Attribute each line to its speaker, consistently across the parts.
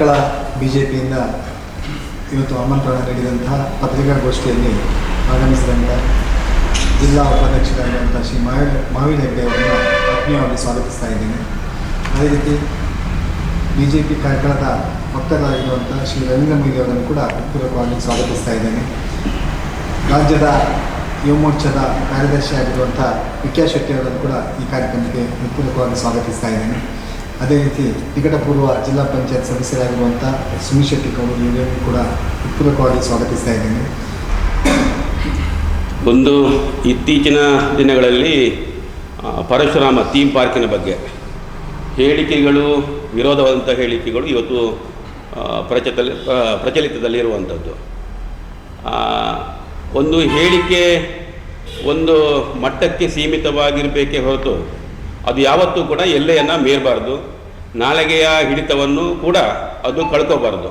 Speaker 1: Karkala B J ಪಿಯಿಂದ ಇವತ್ತು ಆಮಂತ್ರಣ ನೀಡಿದಂತಹ ಪತ್ರಿಕಾಗೋಷ್ಠಿಯಲ್ಲಿ ಆಗಮಿಸಿದಂಥ ಜಿಲ್ಲಾ ಉಪಾಧ್ಯಕ್ಷರಾಗಿರುವಂಥ ಶ್ರೀ ಮಾವಿ ಮಾವಿನ ಹೆಗ್ಡೆ ಅವರನ್ನು ಆತ್ಮೀಯವಾಗಿ ಸ್ವಾಗತಿಸ್ತಾ ಇದ್ದೇನೆ. ಅದೇ ರೀತಿ ಬಿ ಜೆ ಪಿ ಕಾರ್ಕಳದ ಭಕ್ತರಾಗಿರುವಂಥ ಶ್ರೀ ರವೀಂದ್ರ ಮೊಯ್ಲಿ ಅವರನ್ನು ಕೂಡ ಪೂರ್ವಕವಾಗಿ ಸ್ವಾಗತಿಸ್ತಾ ಇದ್ದೇನೆ. ರಾಜ್ಯದ ಯುವ ಮೋರ್ಚಾದ ಕಾರ್ಯದರ್ಶಿ ಆಗಿರುವಂಥ ವಿಕ್ಯಾಶ್ ಶೆಟ್ಟಿ ಅವರನ್ನು ಕೂಡ ಈ ಕಾರ್ಯಕ್ರಮಕ್ಕೆ ಪೂರ್ವಕವಾಗಿ ಸ್ವಾಗತಿಸ್ತಾ ಇದ್ದೇನೆ. ಅದೇ ರೀತಿ ನಿಕಟಪೂರ್ವ ಜಿಲ್ಲಾ ಪಂಚಾಯತ್ ಸದಸ್ಯರಾಗಿರುವಂಥ ಸುಮಿ ಶೆಟ್ಟಿ ಅವರು ಇವರನ್ನು ಕೂಡ ಉತ್ಪೂರ್ವಕವಾಗಿ ಸ್ವಾಗತಿಸ್ತಾ ಇದ್ದೇನೆ.
Speaker 2: ಒಂದು ಇತ್ತೀಚಿನ ದಿನಗಳಲ್ಲಿ ಪರಶುರಾಮ ಥೀಮ್ ಪಾರ್ಕಿನ ಬಗ್ಗೆ ಹೇಳಿಕೆಗಳು ವಿರೋಧವಾದಂಥ ಹೇಳಿಕೆಗಳು ಇವತ್ತು ಪ್ರಚತಲ್ಲಿ ಪ್ರಚಲಿತದಲ್ಲಿರುವಂಥದ್ದು ಒಂದು ಹೇಳಿಕೆ ಒಂದು ಮಟ್ಟಕ್ಕೆ ಸೀಮಿತವಾಗಿರಬೇಕೇ ಹೊರತು ಅದು ಯಾವತ್ತೂ ಕೂಡ ಎಲ್ಲೆಯನ್ನು ಮೀರಬಾರ್ದು. ನಾಲಿಗೆಯ ಹಿಡಿತವನ್ನು ಕೂಡ ಅದು ಕಳ್ಕೋಬಾರ್ದು.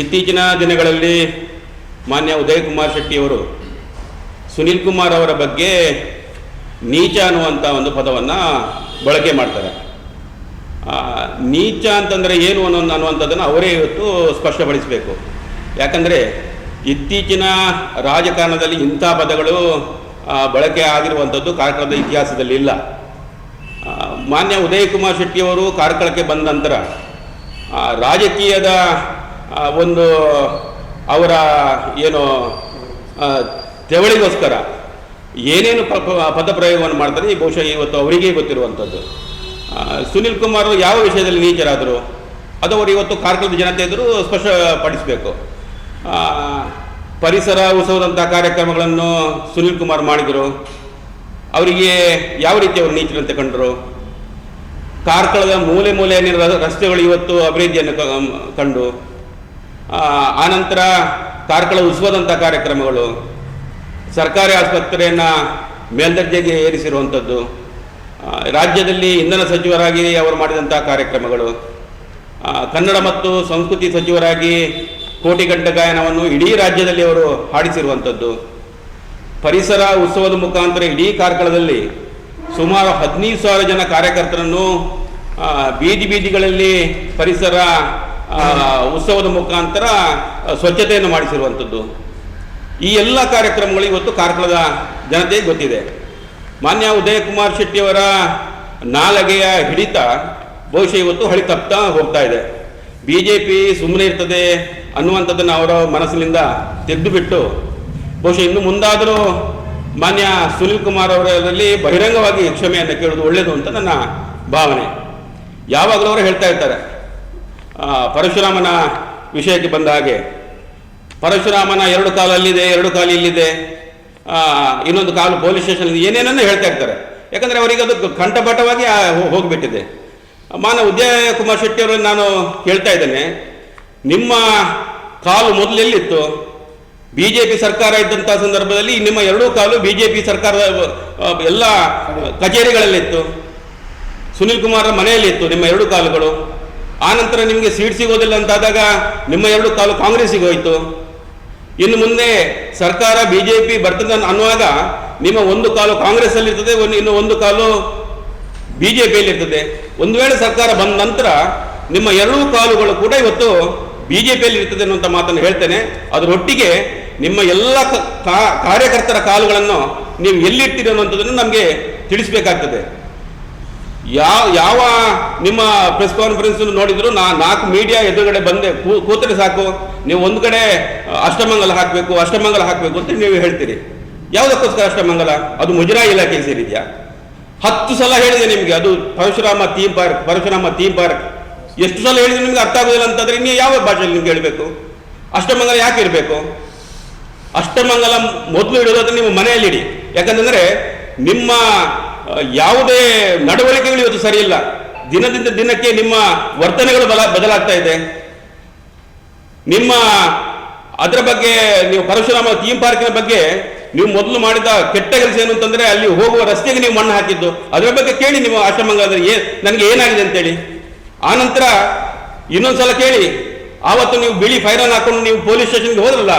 Speaker 2: ಇತ್ತೀಚಿನ ದಿನಗಳಲ್ಲಿ ಮಾನ್ಯ ಉದಯ್ ಕುಮಾರ್ ಶೆಟ್ಟಿಯವರು, ಸುನೀಲ್ ಕುಮಾರ್ ಅವರ ಬಗ್ಗೆ ನೀಚ ಅನ್ನುವಂಥ ಒಂದು ಪದವನ್ನು ಬಳಕೆ ಮಾಡ್ತಾರೆ. ನೀಚ ಅಂತಂದರೆ ಏನು ಅನ್ನೋ ಅನ್ನುವಂಥದ್ದನ್ನು ಅವರೇ ಇವತ್ತು ಸ್ಪಷ್ಟಪಡಿಸಬೇಕು. ಯಾಕಂದರೆ ಇತ್ತೀಚಿನ ರಾಜಕಾರಣದಲ್ಲಿ ಇಂಥ ಪದಗಳು ಬಳಕೆ ಆಗಿರುವಂಥದ್ದು ಕಾರ್ಯಕ್ರಮದ ಇತಿಹಾಸದಲ್ಲಿ ಇಲ್ಲ. ಮಾನ್ಯ ಉದಯಕುಮಾರ್ ಶೆಟ್ಟಿಯವರು ಕಾರ್ಕಳಕ್ಕೆ ಬಂದ ನಂತರ ರಾಜಕೀಯದ ಒಂದು, ಅವರ, ಏನು ತೆವಳಿಗೋಸ್ಕರ ಏನೇನು ಪ ಪದ ಪದಪ್ರಯೋಗವನ್ನು ಮಾಡ್ತಾರೆ, ಈ ಬಹುಶಃ ಇವತ್ತು ಅವರಿಗೇ ಗೊತ್ತಿರುವಂಥದ್ದು. ಸುನೀಲ್ ಕುಮಾರ್ ಯಾವ ವಿಷಯದಲ್ಲಿ ನೀಚರಾದರು, ಅದು ಅವರು ಇವತ್ತು ಕಾರ್ಕಳದ ಜನತೆ ಎದುರು ಸ್ಪಷ್ಟಪಡಿಸಬೇಕು ಪರಿಸರ ಉತ್ಸವದಂಥ ಕಾರ್ಯಕ್ರಮಗಳನ್ನು ಸುನಿಲ್ ಕುಮಾರ್ ಮಾಡಿದರು. ಅವರಿಗೆ ಯಾವ ರೀತಿ ಅವರು ನೀಚರಂತೆ ಕಂಡರು? ಕಾರ್ಕಳದ ಮೂಲೆ ಮೂಲೆಯಲ್ಲಿರುವ ರಸ್ತೆಗಳು ಇವತ್ತು ಅಭಿವೃದ್ಧಿಯನ್ನು ಕಂಡು. ಆನಂತರ ಕಾರ್ಕಳ ಉತ್ಸವದಂಥ ಕಾರ್ಯಕ್ರಮಗಳು. ಸರ್ಕಾರಿ ಆಸ್ಪತ್ರೆಯನ್ನು ಮೇಲ್ದರ್ಜೆಗೆ ಏರಿಸಿರುವಂಥದ್ದು. ರಾಜ್ಯದಲ್ಲಿ ಇಂಧನ ಸಚಿವರಾಗಿ ಅವರು ಮಾಡಿದಂಥ ಕಾರ್ಯಕ್ರಮಗಳು. ಕನ್ನಡ ಮತ್ತು ಸಂಸ್ಕೃತಿ ಸಚಿವರಾಗಿ ಕೋಟಿಗಂಟ ಗಾಯನವನ್ನು ಇಡೀ ರಾಜ್ಯದಲ್ಲಿ ಅವರು ಹಾಡಿಸಿರುವಂಥದ್ದು. ಪರಿಸರ ಉತ್ಸವದ ಮುಖಾಂತರ ಇಡೀ ಕಾರ್ಕಳದಲ್ಲಿ ಸುಮಾರು ಹದಿನೈದು ಸಾವಿರ ಜನ ಕಾರ್ಯಕರ್ತರನ್ನು ಬೀದಿ ಬೀದಿಗಳಲ್ಲಿ ಪರಿಸರ ಉತ್ಸವದ ಮುಖಾಂತರ ಸ್ವಚ್ಛತೆಯನ್ನು ಮಾಡಿಸಿರುವಂಥದ್ದು. ಈ ಎಲ್ಲ ಕಾರ್ಯಕ್ರಮಗಳು ಇವತ್ತು ಕಾರ್ಕಳದ ಜನತೆಗೆ ಗೊತ್ತಿದೆ. ಮಾನ್ಯ ಉದಯ ಕುಮಾರ್ ಶೆಟ್ಟಿಯವರ ನಾಲಗೆಯ ಹಿಡಿತ ಬಹುಶಃ ಇವತ್ತು ಹಳಿ ತಪ್ತಾ ಹೋಗ್ತಾ ಇದೆ. ಬಿ ಜೆ ಪಿ ಸುಮ್ಮನೆ ಇರ್ತದೆ ಅನ್ನುವಂಥದ್ದನ್ನು ಅವರ ಮನಸ್ಸಿನಿಂದ ತೆಗೆದುಬಿಟ್ಟು, ಬಹುಶಃ ಇನ್ನು ಮುಂದಾದರೂ ಮಾನ್ಯ ಸುನಿಲ್ ಕುಮಾರ್ ಅವರಲ್ಲಿ ಬಹಿರಂಗವಾಗಿ ಕ್ಷಮೆಯನ್ನು ಕೇಳೋದು ಒಳ್ಳೆಯದು ಅಂತ ನನ್ನ ಭಾವನೆ. ಯಾವಾಗಲೂ ಅವರು ಹೇಳ್ತಾ ಇರ್ತಾರೆ. ಪರಶುರಾಮನ ವಿಷಯಕ್ಕೆ ಬಂದ ಹಾಗೆ. ಪರಶುರಾಮನ ಎರಡು ಕಾಲು ಅಲ್ಲಿದೆ ಎರಡು ಕಾಲು ಇಲ್ಲಿದೆ. ಇನ್ನೊಂದು ಕಾಲು ಪೊಲೀಸ್ ಸ್ಟೇಷನ್ ಏನೇನನ್ನು ಹೇಳ್ತಾ ಇರ್ತಾರೆ. ಯಾಕಂದರೆ ಅವರಿಗೆ ಅದು ಕಂಠಪಾಠವಾಗಿ ಹೋಗಿಬಿಟ್ಟಿದೆ. ಮಾನ ಉದಯ ಕುಮಾರ್ ಶೆಟ್ಟಿ ಅವರನ್ನು ನಾನು ಹೇಳ್ತಾ ಇದ್ದೇನೆ. ನಿಮ್ಮ ಕಾಲು ಮೊದಲು ಎಲ್ಲಿತ್ತು ಬಿ ಜೆ ಪಿ ಸರ್ಕಾರ ಇದ್ದಂಥ ಸಂದರ್ಭದಲ್ಲಿ ನಿಮ್ಮ ಎರಡೂ ಕಾಲು ಬಿಜೆಪಿ ಸರ್ಕಾರದ ಎಲ್ಲ ಕಚೇರಿಗಳಲ್ಲಿತ್ತು. ಸುನಿಲ್ ಕುಮಾರ್ ಮನೆಯಲ್ಲಿತ್ತು ನಿಮ್ಮ ಎರಡು ಕಾಲುಗಳು. ಆನಂತರ ನಿಮಗೆ ಸೀಟ್ ಸಿಗೋದಿಲ್ಲ ಅಂತಾದಾಗ ನಿಮ್ಮ ಎರಡು ಕಾಲು ಕಾಂಗ್ರೆಸ್ಗೆ ಹೋಯಿತು. ಇನ್ನು ಮುಂದೆ ಸರ್ಕಾರ ಬಿ ಜೆ ಪಿ ಬರ್ತದೆ ಅನ್ನುವಾಗ ನಿಮ್ಮ ಒಂದು ಕಾಲು ಕಾಂಗ್ರೆಸ್ ಅಲ್ಲಿ ಇರ್ತದೆ ಇನ್ನು ಒಂದು ಕಾಲು ಬಿ ಜೆ ಇರ್ತದೆ ಒಂದು ವೇಳೆ ಸರ್ಕಾರ ಬಂದ ನಂತರ ನಿಮ್ಮ ಎರಡೂ ಕಾಲುಗಳು ಕೂಡ ಇವತ್ತು ಬಿ ಜೆ ಪಿಯಲ್ಲಿ ಇರ್ತದೆ ಅನ್ನುವಂಥ ಮಾತನ್ನು ಹೇಳ್ತೇನೆ. ಅದರೊಟ್ಟಿಗೆ ನಿಮ್ಮ ಎಲ್ಲ ಕಾರ್ಯಕರ್ತರ ಕಾಲುಗಳನ್ನು ನೀವು ಎಲ್ಲಿರ್ತೀರಿ ಅನ್ನುವಂಥದ್ದನ್ನು ನಮಗೆ ತಿಳಿಸಬೇಕಾಗ್ತದೆ. ಯಾವ ಯಾವ ನಿಮ್ಮ ಪ್ರೆಸ್ ಕಾನ್ಫರೆನ್ಸ್ ನೋಡಿದ್ರು ನಾ ನಾಲ್ಕು ಮೀಡಿಯಾ ಎದುರುಗಡೆ ಬಂದೆ. ಕೂತರೆ ಸಾಕು. ನೀವು ಒಂದು ಕಡೆ ಅಷ್ಟಮಂಗಲ ಹಾಕಬೇಕು ಅಷ್ಟಮಂಗಲ ಹಾಕಬೇಕು ಅಂತ ನೀವು ಹೇಳ್ತೀರಿ. ಯಾವುದಕ್ಕೋಸ್ಕರ ಅಷ್ಟಮಂಗಲ? ಅದು ಮುಜರಾಯಿ ಇಲಾಖೆಗೆ ಸೇರಿದೆಯಾ? ಹತ್ತು ಸಲ ಹೇಳಿದೆ ನಿಮಗೆ. ಅದು Parashurama theme park, Parashurama theme park. ಎಷ್ಟು ಸಲ ಹೇಳಿದ್ರೆ ನಿಮ್ಗೆ ಅರ್ಥ ಆಗೋದಿಲ್ಲ ಅಂತಂದ್ರೆ ಇನ್ನು ಯಾವ ಭಾಷೆಯಲ್ಲಿ ನಿಮ್ಗೆ ಹೇಳಬೇಕು? ಅಷ್ಟಮಂಗಲ ಯಾಕೆ ಇರಬೇಕು? ಅಷ್ಟಮಂಗಲ ಮೊದಲು ಇಡೋದಾದ್ರೆ ನಿಮ್ಮ ಮನೆಯಲ್ಲಿ ಇಡಿ. ಯಾಕಂತಂದ್ರೆ ನಿಮ್ಮ ಯಾವುದೇ ನಡವಳಿಕೆಗಳು ಇವತ್ತು ಸರಿಯಿಲ್ಲ ದಿನದಿಂದ ದಿನಕ್ಕೆ ನಿಮ್ಮ ವರ್ತನೆಗಳು ಬಲ, ಬದಲಾಗ್ತಾ ಇದೆ. ನಿಮ್ಮ, ಅದರ ಬಗ್ಗೆ ನೀವು ಪರಶುರಾಮ ಥೀಮ್ ಪಾರ್ಕಿನ ಬಗ್ಗೆ ನೀವು ಮೊದಲು ಮಾಡಿದ ಕೆಟ್ಟ ಕೆಲಸ ಏನು ಅಂತಂದ್ರೆ ಅಲ್ಲಿ ಹೋಗುವ ರಸ್ತೆಗೆ ನೀವು ಮಣ್ಣು ಹಾಕಿದ್ದು. ಅದರ ಬಗ್ಗೆ ಕೇಳಿ ನೀವು ಆಶ್ರಮಂಗಲದಲ್ಲಿ ಏ, ನನಗೆ ಏನಾಗಿದೆ ಅಂತೇಳಿ. ಆನಂತರ ಇನ್ನೊಂದ್ಸಲ ಕೇಳಿ, ಆವತ್ತು ನೀವು ಬಿಳಿ ಫೈರನ್ ಹಾಕೊಂಡು ನೀವು ಪೊಲೀಸ್ ಸ್ಟೇಷನ್ಗೆ ಹೋದ್ರಲ್ಲ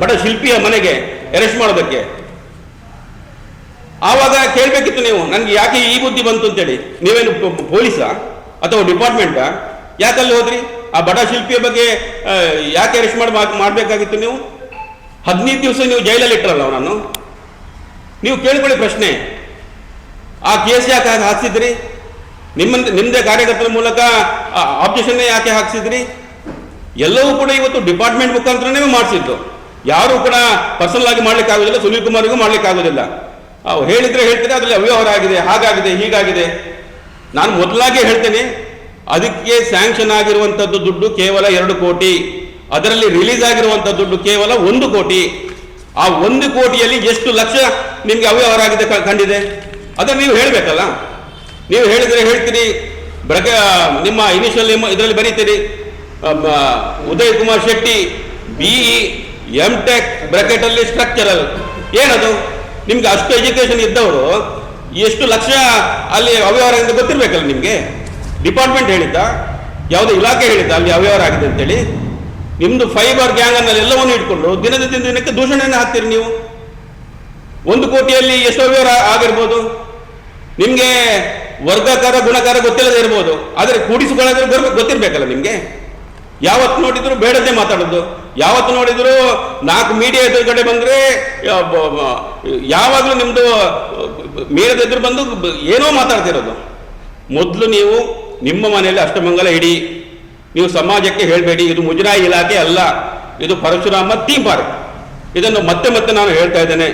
Speaker 2: ಬಡ ಶಿಲ್ಪಿಯ ಮನೆಗೆ ಅರೆಸ್ಟ್ ಮಾಡೋದಕ್ಕೆ? ಆವಾಗ ಕೇಳಬೇಕಿತ್ತು ನೀವು, ನನಗೆ ಯಾಕೆ ಈ ಬುದ್ಧಿ ಬಂತು ಅಂತೇಳಿ? ನೀವೇನು ಪೊಲೀಸಾ ಅಥವಾ ಡಿಪಾರ್ಟ್ಮೆಂಟಾ? ಯಾಕಲ್ಲಿ ಹೋದ್ರಿ? ಆ ಬಡ ಶಿಲ್ಪಿಯ ಬಗ್ಗೆ ಯಾಕೆ ಅರೆಸ್ಟ್ ಮಾಡಿ ಮಾಡಬೇಕಾಗಿತ್ತು ನೀವು? ಹದಿನೈದು ದಿವಸ ನೀವು ಜೈಲಲ್ಲಿ ಇಟ್ಟರಲ್ಲ ಅವನನ್ನು? ನೀವು ಕೇಳ್ಕೊಳ್ಳಿ ಪ್ರಶ್ನೆ. ಆ ಕೇಸ್ ಯಾಕೆ ಹಾಕ್ಸಿದ್ರಿ? ನಿಮ್ಮ ನಿಮ್ಮದೇ ಕಾರ್ಯಕರ್ತರ ಮೂಲಕ ಆಬ್ಜೆಕ್ಷನ್ನೇ ಯಾಕೆ ಹಾಕ್ಸಿದ್ರಿ? ಎಲ್ಲವೂ ಕೂಡ ಇವತ್ತು ಡಿಪಾರ್ಟ್ಮೆಂಟ್ ಮುಖಾಂತರನೇ ಮಾಡಿಸಿದ್ದು. ಯಾರೂ ಕೂಡ ಪರ್ಸನಲ್ ಆಗಿ ಮಾಡ್ಲಿಕ್ಕೆ ಆಗೋದಿಲ್ಲ ಸುನೀಲ್ ಕುಮಾರ್ಗೂ ಮಾಡ್ಲಿಕ್ಕೆ ಆಗೋದಿಲ್ಲ ಹೇಳಿದ್ರೆ ಹೇಳ್ತಾರೆ, ಅದರಲ್ಲಿ ಅವ್ಯವಹಾರ ಆಗಿದೆ, ಹಾಗಾಗಿದೆ, ಹೀಗಾಗಿದೆ. ನಾನು ಮೊದಲಾಗಿ ಹೇಳ್ತೇನೆ, ಅದಕ್ಕೆ ಸ್ಯಾಂಕ್ಷನ್ ಆಗಿರುವಂಥದ್ದು ದುಡ್ಡು ಕೇವಲ ಎರಡು ಕೋಟಿ. ಅದರಲ್ಲಿ ರಿಲೀಸ್ ಆಗಿರುವಂಥ ದುಡ್ಡು ಕೇವಲ ಒಂದು ಕೋಟಿ. ಆ ಒಂದು ಕೋಟಿಯಲ್ಲಿ ಎಷ್ಟು ಲಕ್ಷ ನಿಮಗೆ ಅವ್ಯವಹಾರ ಆಗಿದೆ ಕಂಡಿದೆ? ಅದನ್ನು ನೀವು ಹೇಳಬೇಕಲ್ಲ. ನೀವು ಹೇಳಿದರೆ ಹೇಳ್ತೀರಿ ಬ್ರಗ, ನಿಮ್ಮ ಇನಿಷಿಯಲ್ ಇದರಲ್ಲಿ ಬರೀತೀರಿ Uday Kumar Shetty B M tech ಬ್ರಾಕೆಟಲ್ಲಿ structural ಏನದು? ನಿಮ್ಗೆ ಅಷ್ಟು ಎಜುಕೇಶನ್ ಇದ್ದವರು ಎಷ್ಟು ಲಕ್ಷ ಅಲ್ಲಿ ಅವ್ಯವಹಾರ ಅಂತ ಗೊತ್ತಿರ್ಬೇಕಲ್ಲ ನಿಮಗೆ? ಡಿಪಾರ್ಟ್ಮೆಂಟ್ ಹೇಳಿದ್ದ, ಯಾವುದೇ ಇಲಾಖೆ ಹೇಳಿದ್ದ, ಅಲ್ಲಿ ಅವ್ಯವಹಾರ ಆಗಿದೆ ಅಂತೇಳಿ. ನಿಮ್ದು ಫೈಬರ್ ಗ್ಯಾಂಗ್ ಅನ್ನಲ್ಲಿ ಎಲ್ಲವನ್ನು ಇಟ್ಕೊಂಡು ದಿನದ ದಿನ ದಿನಕ್ಕೆ ದೂಷಣೆಯನ್ನು ಹಾಕ್ತೀರಿ ನೀವು. ಒಂದು ಕೋಟಿಯಲ್ಲಿ ಎಷ್ಟು ಅವ್ಯವಹಾರ ಆಗಿರ್ಬೋದು. ನಿಮಗೆ ವರ್ಗಕಾರ ಗುಣಕಾರ ಗೊತ್ತಿಲ್ಲದೆ ಇರ್ಬೋದು. ಆದರೆ ಕೂಡಿಸಿಕೊಳ್ಳೋದ್ರೆ ಬರ್ಬೇಕು ಗೊತ್ತಿರಬೇಕಲ್ಲ ನಿಮಗೆ? ಯಾವತ್ತು ನೋಡಿದ್ರು ಬೇಡದೆ ಮಾತಾಡೋದು. ಯಾವತ್ತು ನೋಡಿದ್ರು ನಾಲ್ಕು ಮೀಡಿಯಾ ಎದುರುಗಡೆ ಬಂದರೆ ಯಾವಾಗಲೂ ನಿಮ್ಮದು ಮೇಲದ ಎದುರು ಬಂದು ಏನೋ ಮಾತಾಡ್ತಿರೋದು ಮೊದಲು ನೀವು ನಿಮ್ಮ ಮನೆಯಲ್ಲಿ ಅಷ್ಟಮಂಗಲ ಇಡಿ. ನೀವು ಸಮಾಜಕ್ಕೆ ಹೇಳಬೇಡಿ ಇದು ಮುಜರಾಯಿ ಇಲಾಖೆ ಅಲ್ಲ. ಇದು ಪರಶುರಾಮ ಥೀಮ್ ಪಾರ್ಕ್. ಇದನ್ನು ಮತ್ತೆ ಮತ್ತೆ ನಾನು ಹೇಳ್ತಾ ಇದ್ದೇನೆ.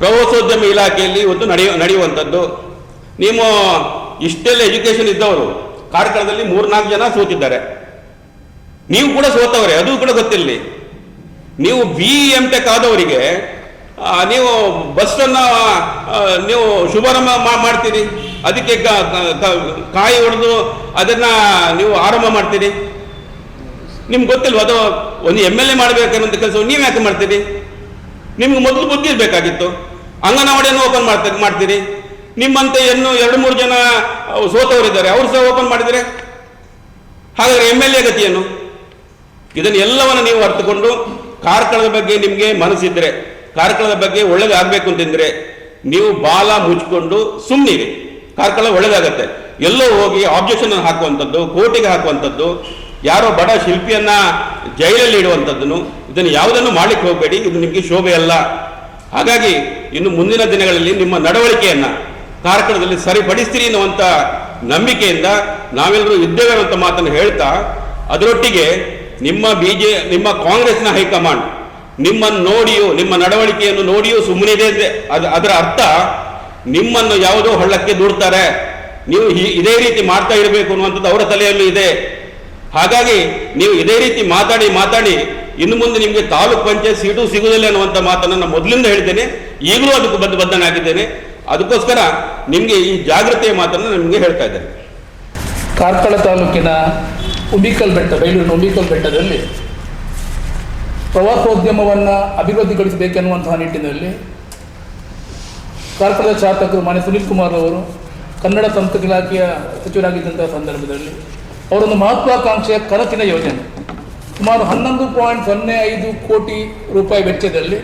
Speaker 2: ಪ್ರವಾಸೋದ್ಯಮ ಇಲಾಖೆಯಲ್ಲಿ ಒಂದು ನಡೆಯ ನಡೆಯುವಂಥದ್ದು. ನೀವು ಇಷ್ಟೆಲ್ಲ ಎಜುಕೇಶನ್ ಇದ್ದವರು, ಕಾರ್ಕಳದಲ್ಲಿ ಮೂರ್ನಾಲ್ಕು ಜನ ಸೋತಿದ್ದಾರೆ. ನೀವು ಕೂಡ ಸೋತವ್ರೆ, ಅದು ಕೂಡ ಗೊತ್ತಿರಲಿ. ನೀವು ಬಿ ಎಂ ಟೆಕ್ ಆದವರಿಗೆ ನೀವು ಬಸ್ಸನ್ನು ನೀವು ಶುಭಾರಂಭ ಮಾಡ್ತೀರಿ. ಅದಕ್ಕೆ ಕಾಯಿ ಹೊಡೆದು ಅದನ್ನ ನೀವು ಆರಂಭ ಮಾಡ್ತೀರಿ. ನಿಮ್ಗೆ ಗೊತ್ತಿಲ್ವ, ಅದು ಒಂದು ಎಂ ಎಲ್ ಎ ಮಾಡಬೇಕನ್ನೋ ಕೆಲಸ ನೀವು ಯಾಕೆ ಮಾಡ್ತೀರಿ? ನಿಮ್ಗೆ ಮೊದಲು ಬುದ್ಧಿ ಇರಬೇಕಾಗಿತ್ತು. ಅಂಗನವಾಡಿಯನ್ನು ಓಪನ್ ಮಾಡ್ತಾ, ಮಾಡ್ತೀರಿ. ನಿಮ್ಮಂತೆ ಇನ್ನು ಎರಡು ಮೂರು ಜನ ಸೋತವರಿದ್ದಾರೆ. ಅವರು ಸಹ ಓಪನ್ ಮಾಡಿದರೆ? ಹಾಗಾದರೆ ಎಂ ಎಲ್ ಎ ಗತಿಯನ್ನು? ಇದನ್ನು ಎಲ್ಲವನ್ನು ನೀವು ಅರ್ಥಕೊಂಡು ಕಾರ್ಕಳದ ಬಗ್ಗೆ ನಿಮಗೆ ಮನಸ್ಸಿದ್ರೆ, ಕಾರ್ಕಳದ ಬಗ್ಗೆ ಒಳ್ಳೇದಾಗಬೇಕು ಅಂತಂದ್ರೆ ನೀವು ಬಾಲ ಮುಚ್ಚಿಕೊಂಡು ಸುಮ್ಮನಿರಿ ಕಾರ್ಕಳ ಒಳ್ಳೇದಾಗತ್ತೆ. ಎಲ್ಲೋ ಹೋಗಿ ಆಬ್ಜೆಕ್ಷನ್ ಹಾಕುವಂಥದ್ದು, ಕೋರ್ಟಿಗೆ ಹಾಕುವಂಥದ್ದು, ಯಾರೋ ಬಡ ಶಿಲ್ಪಿಯನ್ನ ಜೈಲಲ್ಲಿ ಇಡುವಂಥದ್ದನ್ನು, ಇದನ್ನು ಯಾವುದನ್ನು ಮಾಡಲಿಕ್ಕೆ ಹೋಗಬೇಡಿ, ಇದು ನಿಮಗೆ ಶೋಭೆ ಅಲ್ಲ. ಹಾಗಾಗಿ ಇನ್ನು ಮುಂದಿನ ದಿನಗಳಲ್ಲಿ ನಿಮ್ಮ ನಡವಳಿಕೆಯನ್ನ ಕಾರ್ಕಳದಲ್ಲಿ ಸರಿಪಡಿಸ್ತೀರಿ ಅನ್ನುವಂಥ ನಂಬಿಕೆಯಿಂದ ನಾವೆಲ್ಲರೂ ಇದ್ದೇವೆ ಅನ್ನುವಂಥ ಮಾತನ್ನು ಹೇಳ್ತಾ, ಅದರೊಟ್ಟಿಗೆ ನಿಮ್ಮ ಬಿ ಜೆ ನಿಮ್ಮ ಕಾಂಗ್ರೆಸ್ನ ಹೈಕಮಾಂಡ್ ನಿಮ್ಮನ್ನು ನೋಡಿಯೋ, ನಿಮ್ಮ ನಡವಳಿಕೆಯನ್ನು ನೋಡಿಯೂ ಸುಮ್ಮನೆ ಇದೆ ಅದು ಅದರ ಅರ್ಥ, ನಿಮ್ಮನ್ನು ಯಾವುದೋ ಹಳ್ಳಕ್ಕೆ ದೂಡ್ತಾರೆ. ನೀವು ಇದೇ ರೀತಿ ಮಾಡ್ತಾ ಇರಬೇಕು ಅನ್ನುವಂಥದ್ದು ಅವರ ತಲೆಯಲ್ಲೂ ಇದೆ. ಹಾಗಾಗಿ ನೀವು ಇದೇ ರೀತಿ ಮಾತಾಡಿ ಮಾತಾಡಿ, ಇನ್ನು ಮುಂದೆ ನಿಮಗೆ ತಾಲೂಕ್ ಪಂಚಾಯತ್ ಸೀಟು ಸಿಗುವುದಿಲ್ಲ ಅನ್ನುವಂಥ ಮಾತನ್ನು ನಾನು ಮೊದಲಿಂದ ಹೇಳ್ತೇನೆ, ಈಗಲೂ ಅದಕ್ಕೆ ಬದ್ಧ ಬದ್ಧನಾಗಿದ್ದೇನೆ. ಅದಕ್ಕೋಸ್ಕರ ನಿಮಗೆ ಈ ಜಾಗೃತಿಯ ಮಾತನ್ನು ನಿಮಗೆ ಹೇಳ್ತಾ ಇದ್ದೇನೆ.
Speaker 3: ಕಾರ್ಕಳ ತಾಲೂಕಿನ ಉಮಿಕಲ್ ಬೆಟ್ಟ, ಬೆಂಗಳೂರಿನ ಉಮಿಕಲ್ ಬೆಟ್ಟದಲ್ಲಿ ಪ್ರವಾಸೋದ್ಯಮವನ್ನು ಅಭಿವೃದ್ಧಿಗೊಳಿಸಬೇಕೆನ್ನುವಂತಹ ನಿಟ್ಟಿನಲ್ಲಿ ಕಾರ್ಕಳದ ಶಾಸಕರು ಮಾನ್ಯ ಸುನೀಲ್ ಕುಮಾರ್ ಅವರು, ಕನ್ನಡ ಸಂಸ್ಕೃತಿ ಇಲಾಖೆಯ ಸಚಿವರಾಗಿದ್ದಂತಹ ಸಂದರ್ಭದಲ್ಲಿ ಅವರೊಂದು ಮಹತ್ವಾಕಾಂಕ್ಷೆಯ ಕನಸಿನ ಯೋಜನೆ. ಸುಮಾರು ಹನ್ನೊಂದು ಪಾಯಿಂಟ್ ಸೊನ್ನೆ ಐದು ಕೋಟಿ ರೂಪಾಯಿ ವೆಚ್ಚದಲ್ಲಿ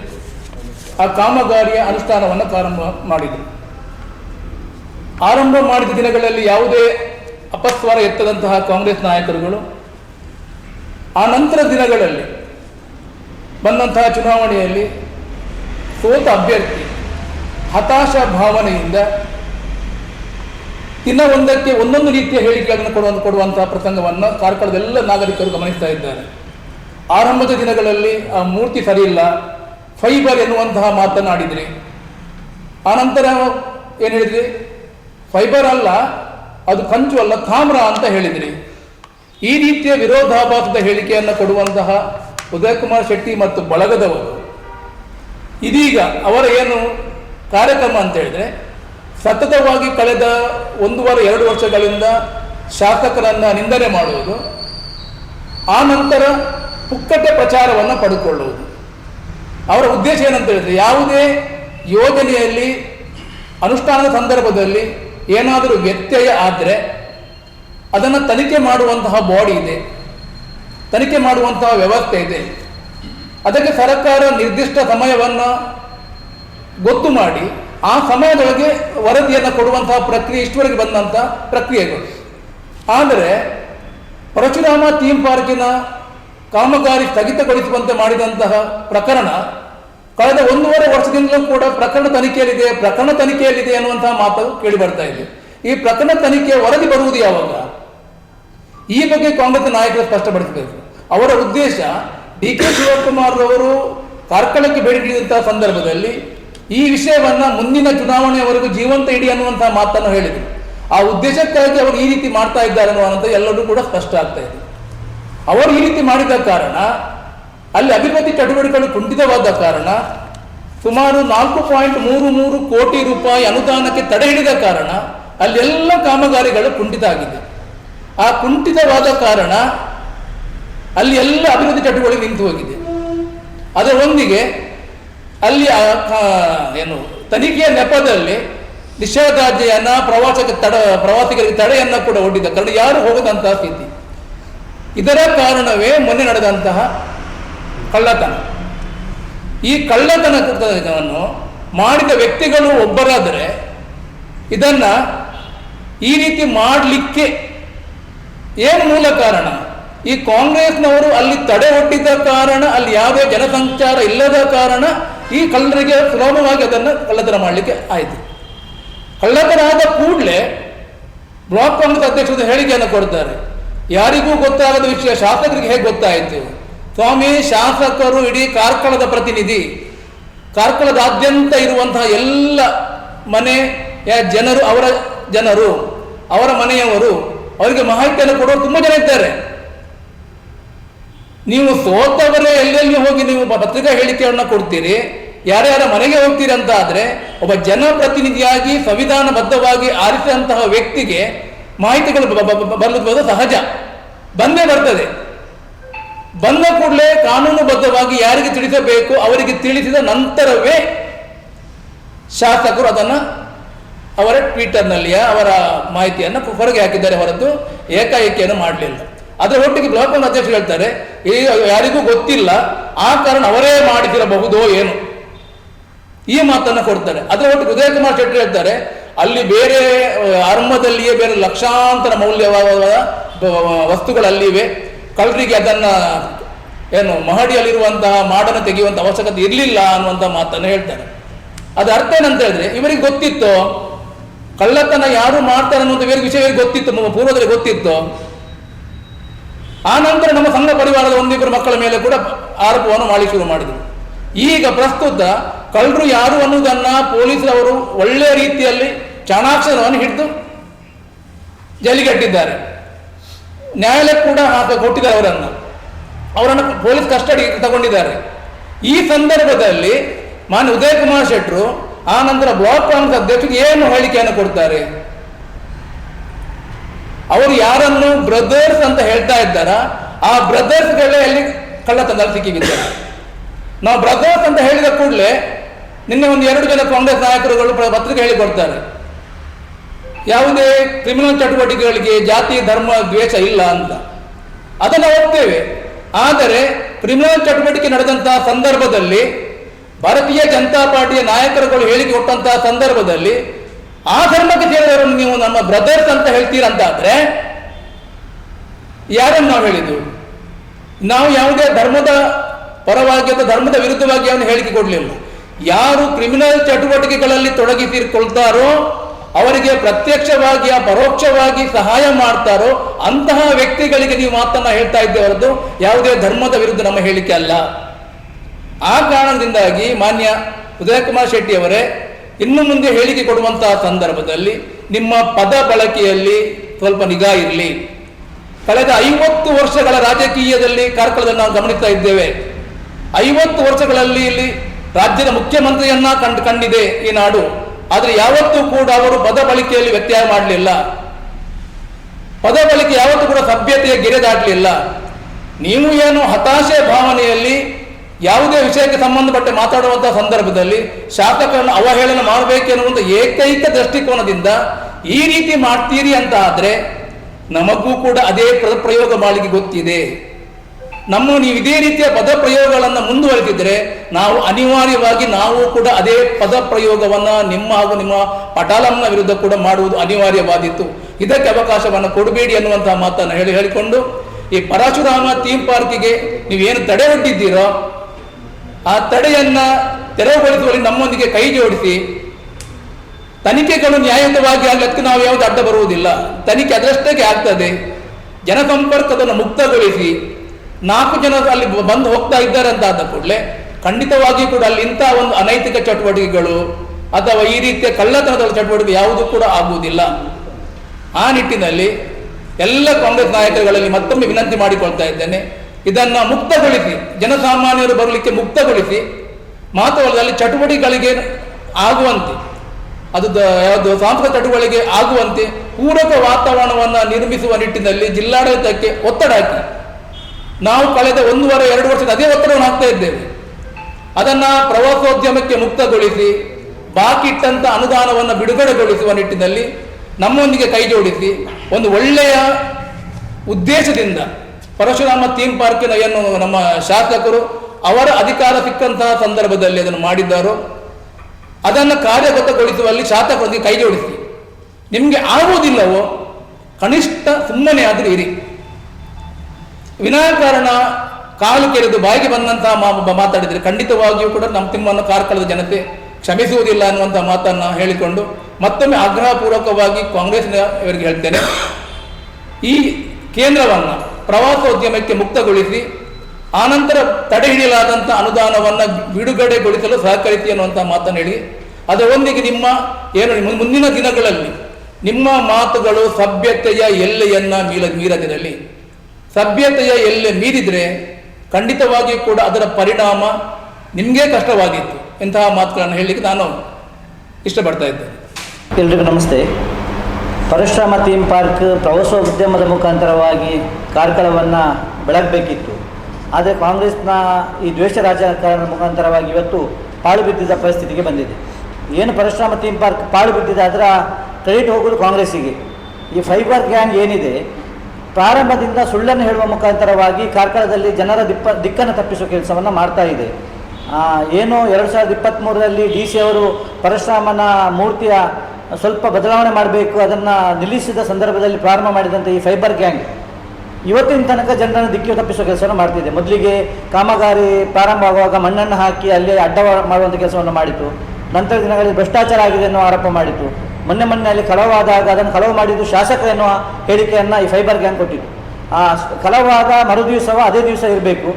Speaker 3: ಆ ಕಾಮಗಾರಿಯ ಅನುಷ್ಠಾನವನ್ನು ಪ್ರಾರಂಭ ಮಾಡಿದರು. ಆರಂಭ ಮಾಡಿದ ದಿನಗಳಲ್ಲಿ ಯಾವುದೇ ಅಪಸ್ವರ ಎತ್ತದಂತಹ ಕಾಂಗ್ರೆಸ್ ನಾಯಕರುಗಳು, ಆ ನಂತರ ದಿನಗಳಲ್ಲಿ ಬಂದಂತಹ ಚುನಾವಣೆಯಲ್ಲಿ ಸೋತ ಅಭ್ಯರ್ಥಿ ಹತಾಶ ಭಾವನೆಯಿಂದ ದಿನವೊಂದಕ್ಕೆ ಒಂದೊಂದು ರೀತಿಯ ಹೇಳಿಕೆಗಳನ್ನು ಕೊಡುವ ಕೊಡುವಂತಹ ಪ್ರಸಂಗವನ್ನು ಕಾರ್ಕಳದ ಎಲ್ಲ ನಾಗರಿಕರು ಗಮನಿಸ್ತಾ ಇದ್ದಾರೆ. ಆರಂಭದ ದಿನಗಳಲ್ಲಿ ಆ ಮೂರ್ತಿ ಸರಿಯಿಲ್ಲ, ಫೈಬರ್ ಎನ್ನುವಂತಹ ಮಾತನಾಡಿದ್ರಿ ಆನಂತರ ಏನು ಹೇಳಿದ್ರಿ? ಫೈಬರ್ ಅಲ್ಲ, ಅದು ಕಂಚು ಅಲ್ಲ, ತಾಮ್ರ ಅಂತ ಹೇಳಿದ್ರಿ. ಈ ರೀತಿಯ ವಿರೋಧಾಭಾಸದ ಹೇಳಿಕೆಯನ್ನು ಕೊಡುವಂತಹ ಉದಯಕುಮಾರ್ ಶೆಟ್ಟಿ ಮತ್ತು ಬಳಗದವರು. ಇದೀಗ ಅವರ ಏನು ಕಾರ್ಯಕ್ರಮ ಅಂತ ಹೇಳಿದ್ರೆ, ಸತತವಾಗಿ ಕಳೆದ ಒಂದೂವರೆ, ಎರಡು ವರ್ಷಗಳಿಂದ ಶಾಸಕರನ್ನ ನಿಂದನೆ ಮಾಡುವುದು, ಆ ನಂತರ ಪುಕ್ಕಟೆ ಪ್ರಚಾರವನ್ನು ಪಡೆದುಕೊಳ್ಳುವುದು ಅವರ ಉದ್ದೇಶ ಏನಂತ ಹೇಳಿದ್ರೆ, ಯಾವುದೇ ಯೋಜನೆಯಲ್ಲಿ, ಅನುಷ್ಠಾನದ ಸಂದರ್ಭದಲ್ಲಿ ಏನಾದರೂ ವ್ಯತ್ಯಯ ಆದರೆ ಅದನ್ನು ತನಿಖೆ ಮಾಡುವಂತಹ ಬಾಡಿ ಇದೆ, ತನಿಖೆ ಮಾಡುವಂತಹ ವ್ಯವಸ್ಥೆ ಇದೆ. ಅದಕ್ಕೆ ಸರ್ಕಾರ ನಿರ್ದಿಷ್ಟ ಸಮಯವನ್ನು ಗೊತ್ತು ಮಾಡಿ, ಆ ಸಮಯದೊಳಗೆ ವರದಿಯನ್ನು ಕೊಡುವಂತಹ ಪ್ರಕ್ರಿಯೆ ಇಷ್ಟವರೆಗೆ ಬಂದಂತಹ ಪ್ರಕ್ರಿಯೆಗಳು. ಆದರೆ ಪರಶುರಾಮ ಥೀಮ್ ಪಾರ್ಕಿನ ಕಾಮಗಾರಿ ಸ್ಥಗಿತಗೊಳಿಸುವಂತೆ ಮಾಡಿದಂತಹ ಪ್ರಕರಣ ಕಳೆದ ಒಂದೂವರೆ ವರ್ಷದಿಂದಲೂ ಕೂಡ ಪ್ರಕರಣ ತನಿಖೆಯಲ್ಲಿದೆ ಪ್ರಕರಣ ತನಿಖೆಯಲ್ಲಿದೆ ಅನ್ನುವಂತಹ ಮಾತು ಕೇಳಿ ಬರ್ತಾ ಇದೆ. ಈ ಪ್ರಕರಣ ತನಿಖೆ ವರದಿ ಬರುವುದು ಯಾವಾಗ? ಈ ಬಗ್ಗೆ ಕಾಂಗ್ರೆಸ್ ನಾಯಕರು ಸ್ಪಷ್ಟಪಡಿಸಬೇಕು. ಅವರ ಉದ್ದೇಶ ಡಿ ಕೆ ಶಿವಕುಮಾರ್ ಅವರು ಕಾರ್ಕಳಕ್ಕೆ ಭೇಟಿ ನೀಡಿದಂತಹ ಸಂದರ್ಭದಲ್ಲಿ ಈ ವಿಷಯವನ್ನ ಮುಂದಿನ ಚುನಾವಣೆಯವರೆಗೂ ಜೀವಂತ ಇಡಿ ಅನ್ನುವಂತಹ ಮಾತನ್ನು ಹೇಳಿದರು. ಆ ಉದ್ದೇಶಕ್ಕಾಗಿ ಅವರು ಈ ರೀತಿ ಮಾಡ್ತಾ ಇದ್ದಾರೆ ಅನ್ನುವಂಥ ಎಲ್ಲರೂ ಕೂಡ ಸ್ಪಷ್ಟ ಆಗ್ತಾ ಇದೆ. ಅವರು ಈ ರೀತಿ ಮಾಡಿದ ಕಾರಣ ಅಲ್ಲಿ ಅಭಿವೃದ್ಧಿ ಚಟುವಟಿಕೆಗಳು ಕುಂಠಿತವಾದ ಕಾರಣ ಸುಮಾರು ನಾಲ್ಕು ಪಾಯಿಂಟ್ ಮೂರು ಮೂರು ಕೋಟಿ ರೂಪಾಯಿ ಅನುದಾನಕ್ಕೆ ತಡೆ ಹಿಡಿದ ಕಾರಣ ಅಲ್ಲೆಲ್ಲ ಕಾಮಗಾರಿಗಳು ಕುಂಠಿತ ಆಗಿದೆ. ಆ ಕುಂಠಿತವಾದ ಕಾರಣ ಅಲ್ಲಿ ಎಲ್ಲ ಅಭಿವೃದ್ಧಿ ಚಟುವಟಿಕೆ ನಿಂತು ಹೋಗಿದೆ. ಅದರೊಂದಿಗೆ ಅಲ್ಲಿ ಏನು, ತನಿಖೆಯ ನೆಪದಲ್ಲಿ ನಿಷೇಧಾಜ್ಞೆಯನ್ನ ಪ್ರವಾಸಕ್ಕೆ ತಡ, ಪ್ರವಾಸಿಗರಿಗೆ ತಡೆಯನ್ನ ಕೂಡ ಒಡ್ಡಿದ ಕಾರಣ ಯಾರು ಹೋಗದಂತಹ ಸ್ಥಿತಿ. ಇದರ ಕಾರಣವೇ ಮೊನ್ನೆ ನಡೆದಂತಹ ಕಳ್ಳತನ. ಈ ಕಳ್ಳತನವನ್ನು ಮಾಡಿದ ವ್ಯಕ್ತಿಗಳು ಒಬ್ಬರಾದರೆ ಇದನ್ನ ಈ ರೀತಿ ಮಾಡಲಿಕ್ಕೆ ಏನು ಮೂಲ ಕಾರಣ? ಈ ಕಾಂಗ್ರೆಸ್ನವರು ಅಲ್ಲಿ ತಡೆ ಒಡ್ಡಿದ ಕಾರಣ, ಅಲ್ಲಿ ಯಾವುದೇ ಜನಸಂಚಾರ ಇಲ್ಲದ ಕಾರಣ ಈ ಕಳ್ಳರಿಗೆ ಸುಲಭವಾಗಿ ಅದನ್ನು ಕಳ್ಳತನ ಮಾಡಲಿಕ್ಕೆ ಆಯಿತು. ಕಳ್ಳತನ ಆದ ಕೂಡಲೇ ಬ್ಲಾಕ್ ಕಾಂಗ್ರೆಸ್ ಅಧ್ಯಕ್ಷರು ಹೇಳಿಕೆಯನ್ನು ಕೊಡ್ತಾರೆ. ಯಾರಿಗೂ ಗೊತ್ತಾಗದ ವಿಷಯ, ಶಾಸಕರಿಗೆ ಹೇಗೆ ಗೊತ್ತಾಯಿತು? ಸ್ವಾಮಿ ಶಾಸಕರು ಇಡೀ ಕಾರ್ಕಳದ ಪ್ರತಿನಿಧಿ. ಕಾರ್ಕಳದಾದ್ಯಂತ ಇರುವಂತಹ ಎಲ್ಲ ಮನೆ ಜನರು, ಅವರ ಜನರು, ಅವರ ಮನೆಯವರು, ಅವರಿಗೆ ಮಾಹಿತಿಯನ್ನು ಕೊಡೋರು ತುಂಬ ಜನ ಇದ್ದಾರೆ. ನೀವು ಸೋತವರೇ ಎಲ್ಲೆಲ್ಲಿ ಹೋಗಿ ನೀವು ಪತ್ರಿಕಾ ಹೇಳಿಕೆಯನ್ನ ಕೊಡ್ತೀರಿ, ಯಾರ್ಯಾರ ಮನೆಗೆ ಹೋಗ್ತೀರಿ ಅಂತ ಆದರೆ ಒಬ್ಬ ಜನಪ್ರತಿನಿಧಿಯಾಗಿ, ಸಂವಿಧಾನಬದ್ಧವಾಗಿ ಆರಿಸಿದಂತಹ ವ್ಯಕ್ತಿಗೆ ಮಾಹಿತಿಗಳು ಬರಲು ಸಹಜ. ಬಂದೇ ಬರ್ತದೆ. ಬಂದ ಕೂಡಲೇ ಕಾನೂನುಬದ್ಧವಾಗಿ ಯಾರಿಗೆ ತಿಳಿಸಬೇಕು, ಅವರಿಗೆ ತಿಳಿಸಿದ ನಂತರವೇ ಶಾಸಕರು ಅದನ್ನು ಅವರ ಟ್ವಿಟರ್ನಲ್ಲಿಯ ಅವರ ಮಾಹಿತಿಯನ್ನು ಹೊರಗೆ ಹಾಕಿದ್ದಾರೆ ಹೊರತು ಏಕಾಏಕಿಯನ್ನು ಮಾಡಲಿಲ್ಲ. ಅದರ ಒಟ್ಟಿಗೆ ಬ್ಲಾಕ್ ಅಧ್ಯಕ್ಷರು ಹೇಳ್ತಾರೆ, ಈ ಯಾರಿಗೂ ಗೊತ್ತಿಲ್ಲ, ಆ ಕಾರಣ ಅವರೇ ಮಾಡಿಸಿರಬಹುದೋ ಏನು? ಈ ಮಾತನ್ನು ಕೊಡ್ತಾರೆ. ಅದರ ಒಟ್ಟಿಗೆ ಉದಯ ಕುಮಾರ್ ಶೆಟ್ಟಿ ಹೇಳ್ತಾರೆ, ಅಲ್ಲಿ ಬೇರೆ ಆರಂಭದಲ್ಲಿಯೇ ಬೇರೆ ಲಕ್ಷಾಂತರ ಮೌಲ್ಯವಾದ ವಸ್ತುಗಳಲ್ಲಿವೆ. ಕಳ್ಳರಿಗೆ ಅದನ್ನ ಏನು ಮಹಡಿಯಲ್ಲಿರುವಂತಹ ಮಾಡನ್ನು ತೆಗೆಯುವಂತ ಅವಶ್ಯಕತೆ ಇರಲಿಲ್ಲ ಅನ್ನುವಂಥ ಮಾತನ್ನು ಹೇಳ್ತಾರೆ. ಅದು ಅರ್ಥ ಏನಂತ ಹೇಳಿದ್ರೆ, ಇವರಿಗೆ ಗೊತ್ತಿತ್ತು, ಕಳ್ಳತನ ಯಾರು ಮಾಡ್ತಾರೆ ಅನ್ನುವಂಥ ಇವರಿಗೆ ವಿಷಯ ಗೊತ್ತಿತ್ತು, ನಮ್ಮ ಪೂರ್ವದಲ್ಲಿ ಗೊತ್ತಿತ್ತು. ಆ ನಂತರ ನಮ್ಮ ಸಂಘ ಪರಿವಾರದ ಒಂದಿಬ್ಬರು ಮಕ್ಕಳ ಮೇಲೆ ಕೂಡ ಆರೋಪವನ್ನು ಮಾಡಿ ಶುರು ಮಾಡಿದರು. ಈಗ ಪ್ರಸ್ತುತ ಕಳ್ಳರು ಯಾರು ಅನ್ನುವುದನ್ನ ಪೊಲೀಸರವರು ಒಳ್ಳೆಯ ರೀತಿಯಲ್ಲಿ ಚಾಣಾಕ್ಷರವನ್ನು ಹಿಡಿದು ಜೈಲಿಗಟ್ಟಿದ್ದಾರೆ ನ್ಯಾಯಾಲಯ ಕೂಡ ಆತ ಕೊಟ್ಟಿದ್ದಾರೆ ಅವರನ್ನು. ಅವರನ್ನು ಪೊಲೀಸ್ ಕಸ್ಟಡಿ ತಗೊಂಡಿದ್ದಾರೆ. ಈ ಸಂದರ್ಭದಲ್ಲಿ ಮಾನ್ಯ ಉದಯ ಕುಮಾರ್ ಶೆಟ್ಟರು ಆ ನಂತರ ಬ್ಲಾಕ್ ಕಾಂಗ್ರೆಸ್ ಅಧ್ಯಕ್ಷರಿಗೆ ಏನು ಹೇಳಿಕೆಯನ್ನು ಕೊಡ್ತಾರೆ? ಅವರು ಯಾರನ್ನು ಬ್ರದರ್ಸ್ ಅಂತ ಹೇಳ್ತಾ ಇದ್ದಾರ? ಆ ಬ್ರದರ್ಸ್ಗಳೇ ಅಲ್ಲಿ ಕಳ್ಳತನ ಸಿಕ್ಕಿಬಿದ್ದಾರೆ ನಾವು ಬ್ರದರ್ಸ್ ಅಂತ ಹೇಳಿದ ಕೂಡಲೇ ನಿನ್ನೆ ಒಂದು ಎರಡು ಜನ ಕಾಂಗ್ರೆಸ್ ನಾಯಕರುಗಳು ಪತ್ರಿಕೆ ಹೇಳಿ ಹೇಳಿಕೊಡ್ತಾರೆ. ಯಾವುದೇ ಕ್ರಿಮಿನಲ್ ಚಟುವಟಿಕೆಗಳಿಗೆ ಜಾತಿ, ಧರ್ಮ, ದ್ವೇಷ ಇಲ್ಲ ಅಂತ. ಅದನ್ನು ಒಪ್ತೇವೆ. ಆದರೆ ಕ್ರಿಮಿನಲ್ ಚಟುವಟಿಕೆ ನಡೆದಂತಹ ಸಂದರ್ಭದಲ್ಲಿ ಭಾರತೀಯ ಜನತಾ ಪಾರ್ಟಿಯ ನಾಯಕರುಗಳು ಹೇಳಿಕೆ ಕೊಟ್ಟಂತಹ ಸಂದರ್ಭದಲ್ಲಿ ಆ ಧರ್ಮಕ್ಕೆ ಸೇರಿದವರನ್ನು ನೀವು ನಮ್ಮ ಬ್ರದರ್ಸ್ ಅಂತ ಹೇಳ್ತೀರಂತಾದ್ರೆ ಯಾರನ್ನು ನಾವು ಹೇಳಿದ್ದು? ನಾವು ಯಾವುದೇ ಧರ್ಮದ ಪರವಾಗಿ ಅಥವಾ ಧರ್ಮದ ವಿರುದ್ಧವಾಗಿ ಅವನು ಹೇಳಿಕೆ ಕೊಡಲಿಲ್ಲ. ಯಾರು ಕ್ರಿಮಿನಲ್ ಚಟುವಟಿಕೆಗಳಲ್ಲಿ ತೊಡಗಿಸಿಕೊಳ್ತಾರೋ ಅವರಿಗೆ ಪ್ರತ್ಯಕ್ಷವಾಗಿ ಪರೋಕ್ಷವಾಗಿ ಸಹಾಯ ಮಾಡ್ತಾರೋ ಅಂತಹ ವ್ಯಕ್ತಿಗಳಿಗೆ ನೀವು ಮಾತನ್ನ ಹೇಳ್ತಾ ಇದ್ದೆ ಹೊರತು ಯಾವುದೇ ಧರ್ಮದ ವಿರುದ್ಧ ನಮ್ಮ ಹೇಳಿಕೆ ಅಲ್ಲ. ಆ ಕಾರಣದಿಂದಾಗಿ ಮಾನ್ಯ ಉದಯಕುಮಾರ್ ಶೆಟ್ಟಿ ಅವರೇ ಇನ್ನು ಮುಂದೆ ಹೇಳಿಕೆ ಕೊಡುವಂತಹ ಸಂದರ್ಭದಲ್ಲಿ ನಿಮ್ಮ ಪದ ಬಳಕೆಯಲ್ಲಿ ಸ್ವಲ್ಪ ನಿಗಾ ಇರಲಿ. ಕಳೆದ ಐವತ್ತು ವರ್ಷಗಳ ರಾಜಕೀಯದಲ್ಲಿ ಕಾರ್ಕಳದಲ್ಲಿ ನಾವು ಗಮನಿಸ್ತಾ ಇದ್ದೇವೆ. ಐವತ್ತು ವರ್ಷಗಳಲ್ಲಿ ಇಲ್ಲಿ ರಾಜ್ಯದ ಮುಖ್ಯಮಂತ್ರಿಯನ್ನ ಕಂಡು, ಕಂಡಿದೆ ಈ ನಾಡು. ಆದರೆ ಯಾವತ್ತೂ ಕೂಡ ಅವರು ಪದ ಬಳಕೆಯಲ್ಲಿ ವ್ಯತ್ಯಯ ಮಾಡಲಿಲ್ಲ. ಪದ ಬಳಕೆ ಯಾವತ್ತೂ ಕೂಡ ಸಭ್ಯತೆಯ ಗೆರೆ ದಾಟಲಿಲ್ಲ ನೀವು ಏನು ಹತಾಶೆ ಭಾವನೆಯಲ್ಲಿ ಯಾವುದೇ ವಿಷಯಕ್ಕೆ ಸಂಬಂಧಪಟ್ಟ ಮಾತಾಡುವಂತಹ ಸಂದರ್ಭದಲ್ಲಿ ಶಾಸಕರನ್ನು ಅವಹೇಳನ ಮಾಡಬೇಕೆನ್ನುವಂಥ ಏಕೈಕ ದೃಷ್ಟಿಕೋನದಿಂದ ಈ ರೀತಿ ಮಾಡ್ತೀರಿ ಅಂತ ಆದ್ರೆ ನಮಗೂ ಕೂಡ ಅದೇ ಪ್ರಯೋಗ ಮಾಡಲಿಕ್ಕೆ ಗೊತ್ತಿದೆ. ನಮ್ಮ ನೀವು ಇದೇ ರೀತಿಯ ಪದ ಪ್ರಯೋಗಗಳನ್ನು ಮುಂದುವರೆದಿದ್ದರೆ ನಾವು ಅನಿವಾರ್ಯವಾಗಿ ನಾವು ಕೂಡ ಅದೇ ಪದ ಪ್ರಯೋಗವನ್ನು ನಿಮ್ಮ ಹಾಗೂ ನಿಮ್ಮ ಪಟಾಲಂನ ವಿರುದ್ಧ ಕೂಡ ಮಾಡುವುದು ಅನಿವಾರ್ಯವಾದಿತ್ತು ಇದಕ್ಕೆ ಅವಕಾಶವನ್ನು ಕೊಡಬೇಡಿ ಅನ್ನುವಂತಹ ಮಾತನ್ನು ಹೇಳಿ ಹೇಳಿಕೊಂಡು, ಈ ಪರಶುರಾಮ ಥೀಮ್ ಪಾರ್ಕಿಗೆ ನೀವೇನು ತಡೆ ಒಡ್ಡಿದ್ದೀರೋ ಆ ತಡೆಯನ್ನು ತೆರವುಗೊಳಿಸುವಲ್ಲಿ ನಮ್ಮೊಂದಿಗೆ ಕೈ ಜೋಡಿಸಿ ತನಿಖೆಗಳು ನ್ಯಾಯಯುತವಾಗಿ ಆಗ್ಲಿಕ್ಕೆ ನಾವು ಯಾವುದು ಅಡ್ಡ ಬರುವುದಿಲ್ಲ. ತನಿಖೆ ಅದರಷ್ಟಕ್ಕೆ ಆಗ್ತದೆ. ಜನಸಂಪರ್ಕವನ್ನು ಮುಕ್ತಗೊಳಿಸಿ ನಾಲ್ಕು ಜನ ಅಲ್ಲಿ ಬಂದು ಹೋಗ್ತಾ ಇದ್ದಾರೆ ಅಂತ ಆದ ಕೂಡಲೇ, ಖಂಡಿತವಾಗಿ ಕೂಡ ಅಲ್ಲಿ ಇಂಥ ಒಂದು ಅನೈತಿಕ ಚಟುವಟಿಕೆಗಳು ಅಥವಾ ಈ ರೀತಿಯ ಕಳ್ಳತನದ ಚಟುವಟಿಕೆ ಯಾವುದು ಕೂಡ ಆಗುವುದಿಲ್ಲ. ಆ ನಿಟ್ಟಿನಲ್ಲಿ ಎಲ್ಲ ಕಾಂಗ್ರೆಸ್ ನಾಯಕರುಗಳಲ್ಲಿ ಮತ್ತೊಮ್ಮೆ ವಿನಂತಿ ಮಾಡಿಕೊಳ್ತಾ ಇದ್ದೇನೆ, ಇದನ್ನು ಮುಕ್ತಗೊಳಿಸಿ, ಜನಸಾಮಾನ್ಯರು ಬರಲಿಕ್ಕೆ ಮುಕ್ತಗೊಳಿಸಿ ಮಾತ್ರವಲ್ಲದೆ ಅಲ್ಲಿ ಚಟುವಟಿಕೆಗಳಿಗೆ ಆಗುವಂತೆ, ಅದು ಯಾವುದು ಸಾಂಸ್ಕೃತಿಕ ಚಟುವಟಿಕೆ ಆಗುವಂತೆ ಪೂರಕ ವಾತಾವರಣವನ್ನು ನಿರ್ಮಿಸುವ ನಿಟ್ಟಿನಲ್ಲಿ ಜಿಲ್ಲಾಡಳಿತಕ್ಕೆ ಒತ್ತಡ ಹಾಕಿ ನಾವು ಕಳೆದ ಒಂದೂವರೆ, ಎರಡು ವರ್ಷದ ಅದೇ ಒತ್ತಡವನ್ನು ಹಾಕ್ತಾ ಇದ್ದೇವೆ. ಅದನ್ನ ಪ್ರವಾಸೋದ್ಯಮಕ್ಕೆ ಮುಕ್ತಗೊಳಿಸಿ ಬಾಕಿ ಇಟ್ಟಂಥ ಅನುದಾನವನ್ನು ಬಿಡುಗಡೆಗೊಳಿಸುವ ನಿಟ್ಟಿನಲ್ಲಿ ನಮ್ಮೊಂದಿಗೆ ಕೈ ಜೋಡಿಸಿ, ಒಂದು ಒಳ್ಳೆಯ ಉದ್ದೇಶದಿಂದ ಪರಶುರಾಮ ಥೀಮ್ ಪಾರ್ಕಿನ ಏನು ನಮ್ಮ ಶಾಸಕರು, ಅವರ ಅಧಿಕಾರ ಸಿಕ್ಕಂತಹ ಸಂದರ್ಭದಲ್ಲಿ ಅದನ್ನು ಮಾಡಿದ್ದಾರೋ, ಅದನ್ನು ಕಾರ್ಯಗತಗೊಳಿಸುವಲ್ಲಿ ಶಾಸಕರೊಂದಿಗೆ ಕೈ ಜೋಡಿಸಿ. ನಿಮಗೆ ಆಗುವುದಿಲ್ಲವೋ, ಕನಿಷ್ಠ ಸುಮ್ಮನೆ ಆದರೂ ಇರಿ. ವಿನಾಕಾರಣ ಕಾಲು ಕೆರೆದು ಬಾಯಿಗೆ ಬಂದಂತಹ ಮಾತಾಡಿದರೆ ಖಂಡಿತವಾಗಿಯೂ ಕೂಡ ನಮ್ಮ ತಿಮ್ಮನ್ನು ಕಾರ್ಕಳದ ಜನತೆ ಕ್ಷಮಿಸುವುದಿಲ್ಲ ಅನ್ನುವಂಥ ಮಾತನ್ನ ಹೇಳಿಕೊಂಡು ಮತ್ತೊಮ್ಮೆ ಆಗ್ರಹಪೂರ್ವಕವಾಗಿ ಕಾಂಗ್ರೆಸ್ನವರಿಗೆ ಹೇಳ್ತೇನೆ. ಈ ಕೇಂದ್ರವನ್ನು ಪ್ರವಾಸೋದ್ಯಮಕ್ಕೆ ಮುಕ್ತಗೊಳಿಸಿ, ಆನಂತರ ತಡೆ ಹಿಡಿಯಲಾದಂಥ ಅನುದಾನವನ್ನು ಬಿಡುಗಡೆಗೊಳಿಸಲು ಸಹಕರಿಸಿ ಅನ್ನುವಂಥ ಮಾತನ್ನು ಹೇಳಿ. ಅದರೊಂದಿಗೆ ನಿಮ್ಮ ಏನು ಮುಂದಿನ ದಿನಗಳಲ್ಲಿ ನಿಮ್ಮ ಮಾತುಗಳು ಸಭ್ಯತೆಯ ಎಲ್ಲೆಯನ್ನ ಮೀರ ಮೀರದಿರಲಿ. ಸಭ್ಯತೆಯ ಎಲ್ಲೆ ಮೀರಿದ್ರೆ ಖಂಡಿತವಾಗಿಯೂ ಕೂಡ ಅದರ ಪರಿಣಾಮ ನಿಮಗೆ ಕಷ್ಟವಾಗಿತ್ತು. ಇಂತಹ ಮಾತುಗಳನ್ನು ಹೇಳಲಿಕ್ಕೆ ನಾನು ಇಷ್ಟಪಡ್ತಾ ಇದ್ದೇನೆ.
Speaker 4: ಎಲ್ರಿಗೂ ನಮಸ್ತೆ. ಪರಶುರಾಮ ಥೀಮ್ ಪಾರ್ಕ್ ಪ್ರವಾಸೋದ್ಯಮದ ಮುಖಾಂತರವಾಗಿ ಕಾರ್ಕಳವನ್ನು ಬೆಳಗಬೇಕಿತ್ತು. ಆದರೆ ಕಾಂಗ್ರೆಸ್ನ ಈ ದ್ವೇಷ ರಾಜಕಾರಣದ ಮುಖಾಂತರವಾಗಿ ಇವತ್ತು ಪಾಳು ಬಿದ್ದಿದ್ದ ಪರಿಸ್ಥಿತಿಗೆ ಬಂದಿದೆ. ಏನು ಪರಶುರಾಮ ಥೀಮ್ ಪಾರ್ಕ್ ಪಾಳು ಬಿದ್ದಿದೆ ಅದರ ಕ್ರೆಡಿಟ್ ಹೋಗೋದು ಕಾಂಗ್ರೆಸ್ಸಿಗೆ. ಈ ಫೈಬರ್ ಗ್ಯಾಂಗ್ ಏನಿದೆ ಪ್ರಾರಂಭದಿಂದ ಸುಳ್ಳನ್ನು ಹೇಳುವ ಮುಖಾಂತರವಾಗಿ ಕಾರ್ಕಳದಲ್ಲಿ ಜನರ ದಿಪ್ಪ ದಿಕ್ಕನ್ನು ತಪ್ಪಿಸುವ ಕೆಲಸವನ್ನು ಮಾಡ್ತಾ ಇದೆ. ಏನು ಎರಡು ಸಾವಿರದ ಇಪ್ಪತ್ತ್ಮೂರರಲ್ಲಿ ಡಿ ಸಿ ಅವರು ಪರಶುರಾಮನ ಮೂರ್ತಿಯ ಸ್ವಲ್ಪ ಬದಲಾವಣೆ ಮಾಡಬೇಕು, ಅದನ್ನು ನಿಲ್ಲಿಸಿದ ಸಂದರ್ಭದಲ್ಲಿ ಪ್ರಾರಂಭ ಮಾಡಿದಂಥ ಈ ಫೈಬರ್ ಗ್ಯಾಂಗ್. ಇವತ್ತಿನ ತನಕ ಜನರನ್ನು ದಿಕ್ಕಿ ತಪ್ಪಿಸುವ ಕೆಲಸವನ್ನು ಮಾಡ್ತಿದೆ ಮೊದಲಿಗೆ ಕಾಮಗಾರಿ ಪ್ರಾರಂಭವಾಗುವಾಗ ಮಣ್ಣನ್ನು ಹಾಕಿ ಅಲ್ಲಿ ಅಡ್ಡ ಮಾಡುವಂಥ ಕೆಲಸವನ್ನು ಮಾಡಿತು. ನಂತರ ದಿನಗಳಲ್ಲಿ ಭ್ರಷ್ಟಾಚಾರ ಆಗಿದೆ ಎನ್ನುವ ಆರೋಪ ಮಾಡಿತು. ಮೊನ್ನೆ ಮೊನ್ನೆ ಅಲ್ಲಿ ಕಳವಾದಾಗ ಅದನ್ನು ಕಳವು ಮಾಡಿದ್ದು ಶಾಸಕ ಎನ್ನುವ ಹೇಳಿಕೆಯನ್ನು ಈ ಫೈಬರ್ ಗ್ಯಾಂಗ್ ಕೊಟ್ಟಿದ್ದು. ಆ ಕಳವಾದ ಮರು ದಿವಸವೋ ಅದೇ ದಿವಸ ಇರಬೇಕು.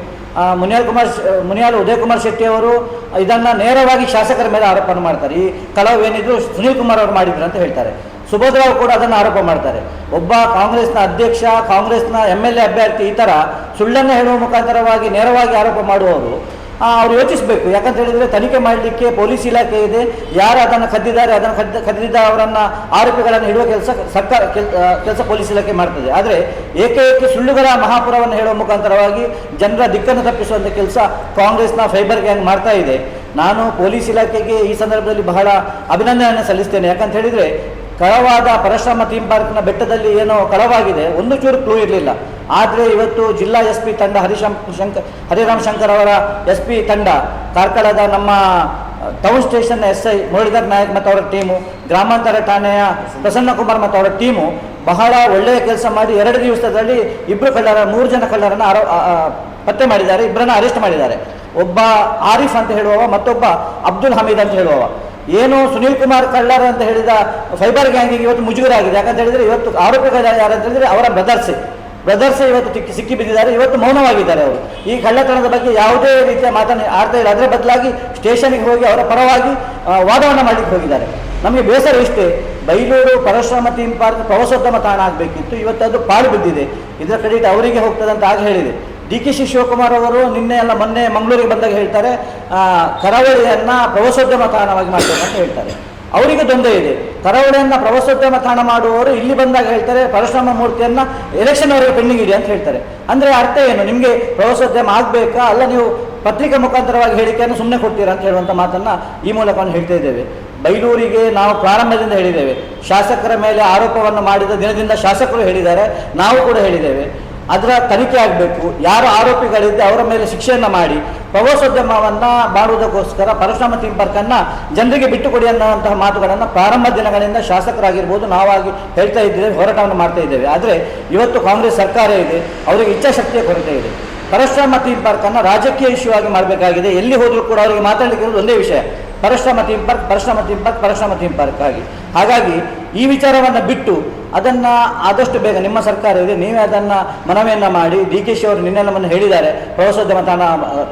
Speaker 4: ಮುನಿಯಾಲ್ ಕುಮಾರ್ ಮುನಿಯಾಲ್ ಉದಯ್ ಕುಮಾರ್ ಶೆಟ್ಟಿ ಅವರು ಇದನ್ನು ನೇರವಾಗಿ ಶಾಸಕರ ಮೇಲೆ ಆರೋಪ ಮಾಡ್ತಾರೆ. ಈ ಕಳವು ಏನಿದ್ರು ಸುನೀಲ್ ಕುಮಾರ್ ಅವರು ಮಾಡಿದ್ರು ಅಂತ ಹೇಳ್ತಾರೆ. ಸುಭದ್ರಾವ್ ಕೂಡ ಅದನ್ನು ಆರೋಪ ಮಾಡ್ತಾರೆ. ಒಬ್ಬ ಕಾಂಗ್ರೆಸ್ನ ಅಧ್ಯಕ್ಷ ಕಾಂಗ್ರೆಸ್ನ ಎಂ ಎಲ್ ಎ ಅಭ್ಯರ್ಥಿ ಈ ಥರ ಸುಳ್ಳನ್ನು ಹೇಳುವ ಮುಖಾಂತರವಾಗಿ ನೇರವಾಗಿ ಆರೋಪ ಮಾಡುವವರು ಆ, ಅವ್ರು ಯೋಚಿಸಬೇಕು. ಯಾಕಂತ ಹೇಳಿದ್ರೆ ತನಿಖೆ ಮಾಡಲಿಕ್ಕೆ ಪೊಲೀಸ್ ಇಲಾಖೆ ಇದೆ. ಯಾರು ಅದನ್ನು ಕದ್ದಿದ್ದಾರೆ, ಅದನ್ನು ಕದ್ದ, ಕದ್ದಿದ್ದ ಅವರನ್ನು ಆರೋಪಿಗಳನ್ನು ಹಿಡುವ ಕೆಲಸ ಸರ್ಕಾರ ಕೆಲಸ ಪೊಲೀಸ್ ಇಲಾಖೆ ಮಾಡ್ತದೆ. ಆದರೆ ಏಕೈಕ ಏಕೆ ಸುಳ್ಳುಗಳ ಮಹಾಪುರವನ್ನು ಹೇಳುವ ಮುಖಾಂತರವಾಗಿ ಜನರ ದಿಕ್ಕನ್ನು ತಪ್ಪಿಸುವಂಥ ಕೆಲಸ ಕಾಂಗ್ರೆಸ್ನ ಫೈಬರ್ ಗ್ಯಾಂಗ್ ಮಾಡ್ತಾ ಇದೆ. ನಾನು ಪೊಲೀಸ್ ಇಲಾಖೆಗೆ ಈ ಸಂದರ್ಭದಲ್ಲಿ ಬಹಳ ಅಭಿನಂದನೆಯನ್ನು ಸಲ್ಲಿಸ್ತೇನೆ. ಯಾಕಂತ ಹೇಳಿದರೆ ಕಳವಾದ ಪರಶುರಾಮ ಥೀಮ್ ಪಾರ್ಕ್ನ ಬೆಟ್ಟದಲ್ಲಿ ಏನೋ ಕಳವಾಗಿದೆ, ಒಂದು ಚೂರು ಕ್ಲೂ ಇರಲಿಲ್ಲ. ಆದರೆ ಇವತ್ತು ಜಿಲ್ಲಾ ಎಸ್ ಪಿ ತಂಡ, ಹರಿಶಂ ಶಂಕರ್ ಹರಿರಾಮ್ ಶಂಕರ್ ಅವರ ಎಸ್ ಪಿ ತಂಡ, ಕಾರ್ಕಳದ ನಮ್ಮ town station S I Muralidhar Nayak ಮತ್ತು ಅವರ ಟೀಮು, ಗ್ರಾಮಾಂತರ ಠಾಣೆಯ ಪ್ರಸನ್ನ ಕುಮಾರ್ ಮತ್ತು ಅವರ ಟೀಮು ಬಹಳ ಒಳ್ಳೆಯ ಕೆಲಸ ಮಾಡಿ ಎರಡು ದಿವಸದಲ್ಲಿ ಇಬ್ಬರು ಕಳ್ಳರ, ಮೂರು ಜನ ಕಳ್ಳರನ್ನು ಆರೋ ಪತ್ತೆ ಮಾಡಿದ್ದಾರೆ ಇಬ್ಬರನ್ನ ಅರೆಸ್ಟ್ ಮಾಡಿದ್ದಾರೆ. ಒಬ್ಬ ಆರಿಫ್ ಅಂತ ಹೇಳುವವ, ಮತ್ತೊಬ್ಬ ಅಬ್ದುಲ್ ಹಮೀದ್ ಅಂತ ಹೇಳುವವ. ಏನು ಸುನೀಲ್ ಕುಮಾರ್ ಕಳ್ಳರ್ ಅಂತ ಹೇಳಿದ ಫೈಬರ್ ಗ್ಯಾಂಗಿಗೆ ಇವತ್ತು ಮುಜುಗರ ಆಗಿದೆ ಯಾಕಂತ ಹೇಳಿದ್ರೆ ಇವತ್ತು ಆರೋಪಿಗಳು ಯಾರು ಅಂತ ಹೇಳಿದ್ರೆ ಅವರ ಬ್ರದರ್ಸ್ ಬ್ರದರ್ಸ್ ಇವತ್ತು ಸಿಕ್ಕಿ ಬಿದ್ದಿದ್ದಾರೆ. ಇವತ್ತು ಮೌನವಾಗಿದ್ದಾರೆ ಅವರು. ಈ ಕಳ್ಳತನದ ಬಗ್ಗೆ ಯಾವುದೇ ರೀತಿಯ ಮಾತನ್ನು ಆಡ್ತಾ ಇಲ್ಲ. ಅದರ ಬದಲಾಗಿ ಸ್ಟೇಷನ್ಗೆ ಹೋಗಿ ಅವರ ಪರವಾಗಿ ವಾದವನ್ನು ಮಾಡಲಿಕ್ಕೆ ಹೋಗಿದ್ದಾರೆ. ನಮಗೆ ಬೇಸರ ಇಷ್ಟೇ. ಬೈಲೂರು ಪರಶುರಾಮ ಥೀಮ್ ಪಾರ್ಕ್ ಪ್ರವಾಸೋದ್ಯಮ ತಾಣ ಆಗಬೇಕಿತ್ತು. ಇವತ್ತು ಅದು ಪಾಳು ಬಿದ್ದಿದೆ. ಇದರ ಕ್ರೆಡಿಟ್ ಅವರಿಗೆ ಹೋಗ್ತದೆ ಅಂತ ಆಗ ಹೇಳಿದೆ. ಡಿ ಕೆ ಶಿ ಶಿವಕುಮಾರ್ ಅವರು ನಿನ್ನೆ ಎಲ್ಲ ಮೊನ್ನೆ ಮಂಗಳೂರಿಗೆ ಬಂದಾಗ ಹೇಳ್ತಾರೆ ಕರಾವಳಿಯನ್ನು ಪ್ರವಾಸೋದ್ಯಮ ತಾಣವಾಗಿ ಮಾಡ್ತಾರೆ ಅಂತ ಹೇಳ್ತಾರೆ. ಅವರಿಗೆ ತೊಂದರೆ ಇದೆ. ಕರಾವಳಿಯನ್ನು ಪ್ರವಾಸೋದ್ಯಮ ತಾಣ ಮಾಡುವವರು ಇಲ್ಲಿ ಬಂದಾಗ ಹೇಳ್ತಾರೆ, ಪರಶುರಾಮ ಮೂರ್ತಿಯನ್ನು ಎಲೆಕ್ಷನ್ ಅವರಿಗೆ ಪೆಂಡಿಂಗ್ ಇದೆ ಅಂತ ಹೇಳ್ತಾರೆ. ಅಂದರೆ ಅರ್ಥ ಏನು? ನಿಮಗೆ ಪ್ರವಾಸೋದ್ಯಮ ಆಗಬೇಕಾ? ಅಲ್ಲ ನೀವು ಪತ್ರಿಕೆ ಮುಖಾಂತರವಾಗಿ ಹೇಳಿಕೆಯನ್ನು ಸುಮ್ಮನೆ ಕೊಡ್ತೀರಾ ಅಂತ ಹೇಳುವಂಥ ಮಾತನ್ನು ಈ ಮೂಲಕವನ್ನು ಹೇಳ್ತಾ ಇದ್ದೇವೆ. ಬೈಲೂರಿಗೆ ನಾವು ಪ್ರಾರಂಭದಿಂದ ಹೇಳಿದ್ದೇವೆ. ಶಾಸಕರ ಮೇಲೆ ಆರೋಪವನ್ನು ಮಾಡಿದ ದಿನದಿಂದ ಶಾಸಕರು ಹೇಳಿದ್ದಾರೆ. ನಾವು ಕೂಡ ಹೇಳಿದ್ದೇವೆ. ಅದರ ತನಿಖೆ ಆಗಬೇಕು. ಯಾರು ಆರೋಪಿಗಳಿದ್ದೆ ಅವರ ಮೇಲೆ ಶಿಕ್ಷೆಯನ್ನು ಮಾಡಿ, ಪ್ರವಾಸೋದ್ಯಮವನ್ನು ಮಾಡುವುದಕ್ಕೋಸ್ಕರ ಪರಶುರಾಮ ಥೀಮ್ ಪಾರ್ಕನ್ನು ಜನರಿಗೆ ಬಿಟ್ಟುಕೊಡಿ ಅನ್ನುವಂತಹ ಮಾತುಗಳನ್ನು ಪ್ರಾರಂಭ ದಿನಗಳಿಂದ ಶಾಸಕರಾಗಿರ್ಬೋದು ನಾವಾಗಿ ಹೇಳ್ತಾ ಇದ್ದೇವೆ, ಹೋರಾಟವನ್ನು ಮಾಡ್ತಾ ಇದ್ದೇವೆ. ಆದರೆ ಇವತ್ತು ಕಾಂಗ್ರೆಸ್ ಸರ್ಕಾರ ಇದೆ, ಅವರಿಗೆ ಇಚ್ಛಾಶಕ್ತಿಯ ಕೊರತೆ ಇದೆ. ಪರಶುರಾಮ ಥೀಮ್ ಪಾರ್ಕನ್ನು ರಾಜಕೀಯ ಇಶ್ಯೂ ಆಗಿ ಮಾಡಬೇಕಾಗಿದೆ. ಎಲ್ಲಿ ಹೋದರೂ ಕೂಡ ಅವರಿಗೆ ಮಾತಾಡಲಿಕ್ಕೆ ಇರೋದು ಒಂದೇ ವಿಷಯ. Parashurama theme park, Parashurama theme park, Parashurama theme park ಆಗಿ. ಹಾಗಾಗಿ ಈ ವಿಚಾರವನ್ನು ಬಿಟ್ಟು ಅದನ್ನು ಆದಷ್ಟು ಬೇಗ ನಿಮ್ಮ ಸರ್ಕಾರ ಇದೆ ನೀವೇ ಅದನ್ನು ಮನವಿಯನ್ನು ಮಾಡಿ ಡಿ ಕೆ ಶಿ ಅವರು ನಿನ್ನೆಲ್ಲವನ್ನು ಹೇಳಿದ್ದಾರೆ, ಪ್ರವಾಸೋದ್ಯಮ ತಾಣ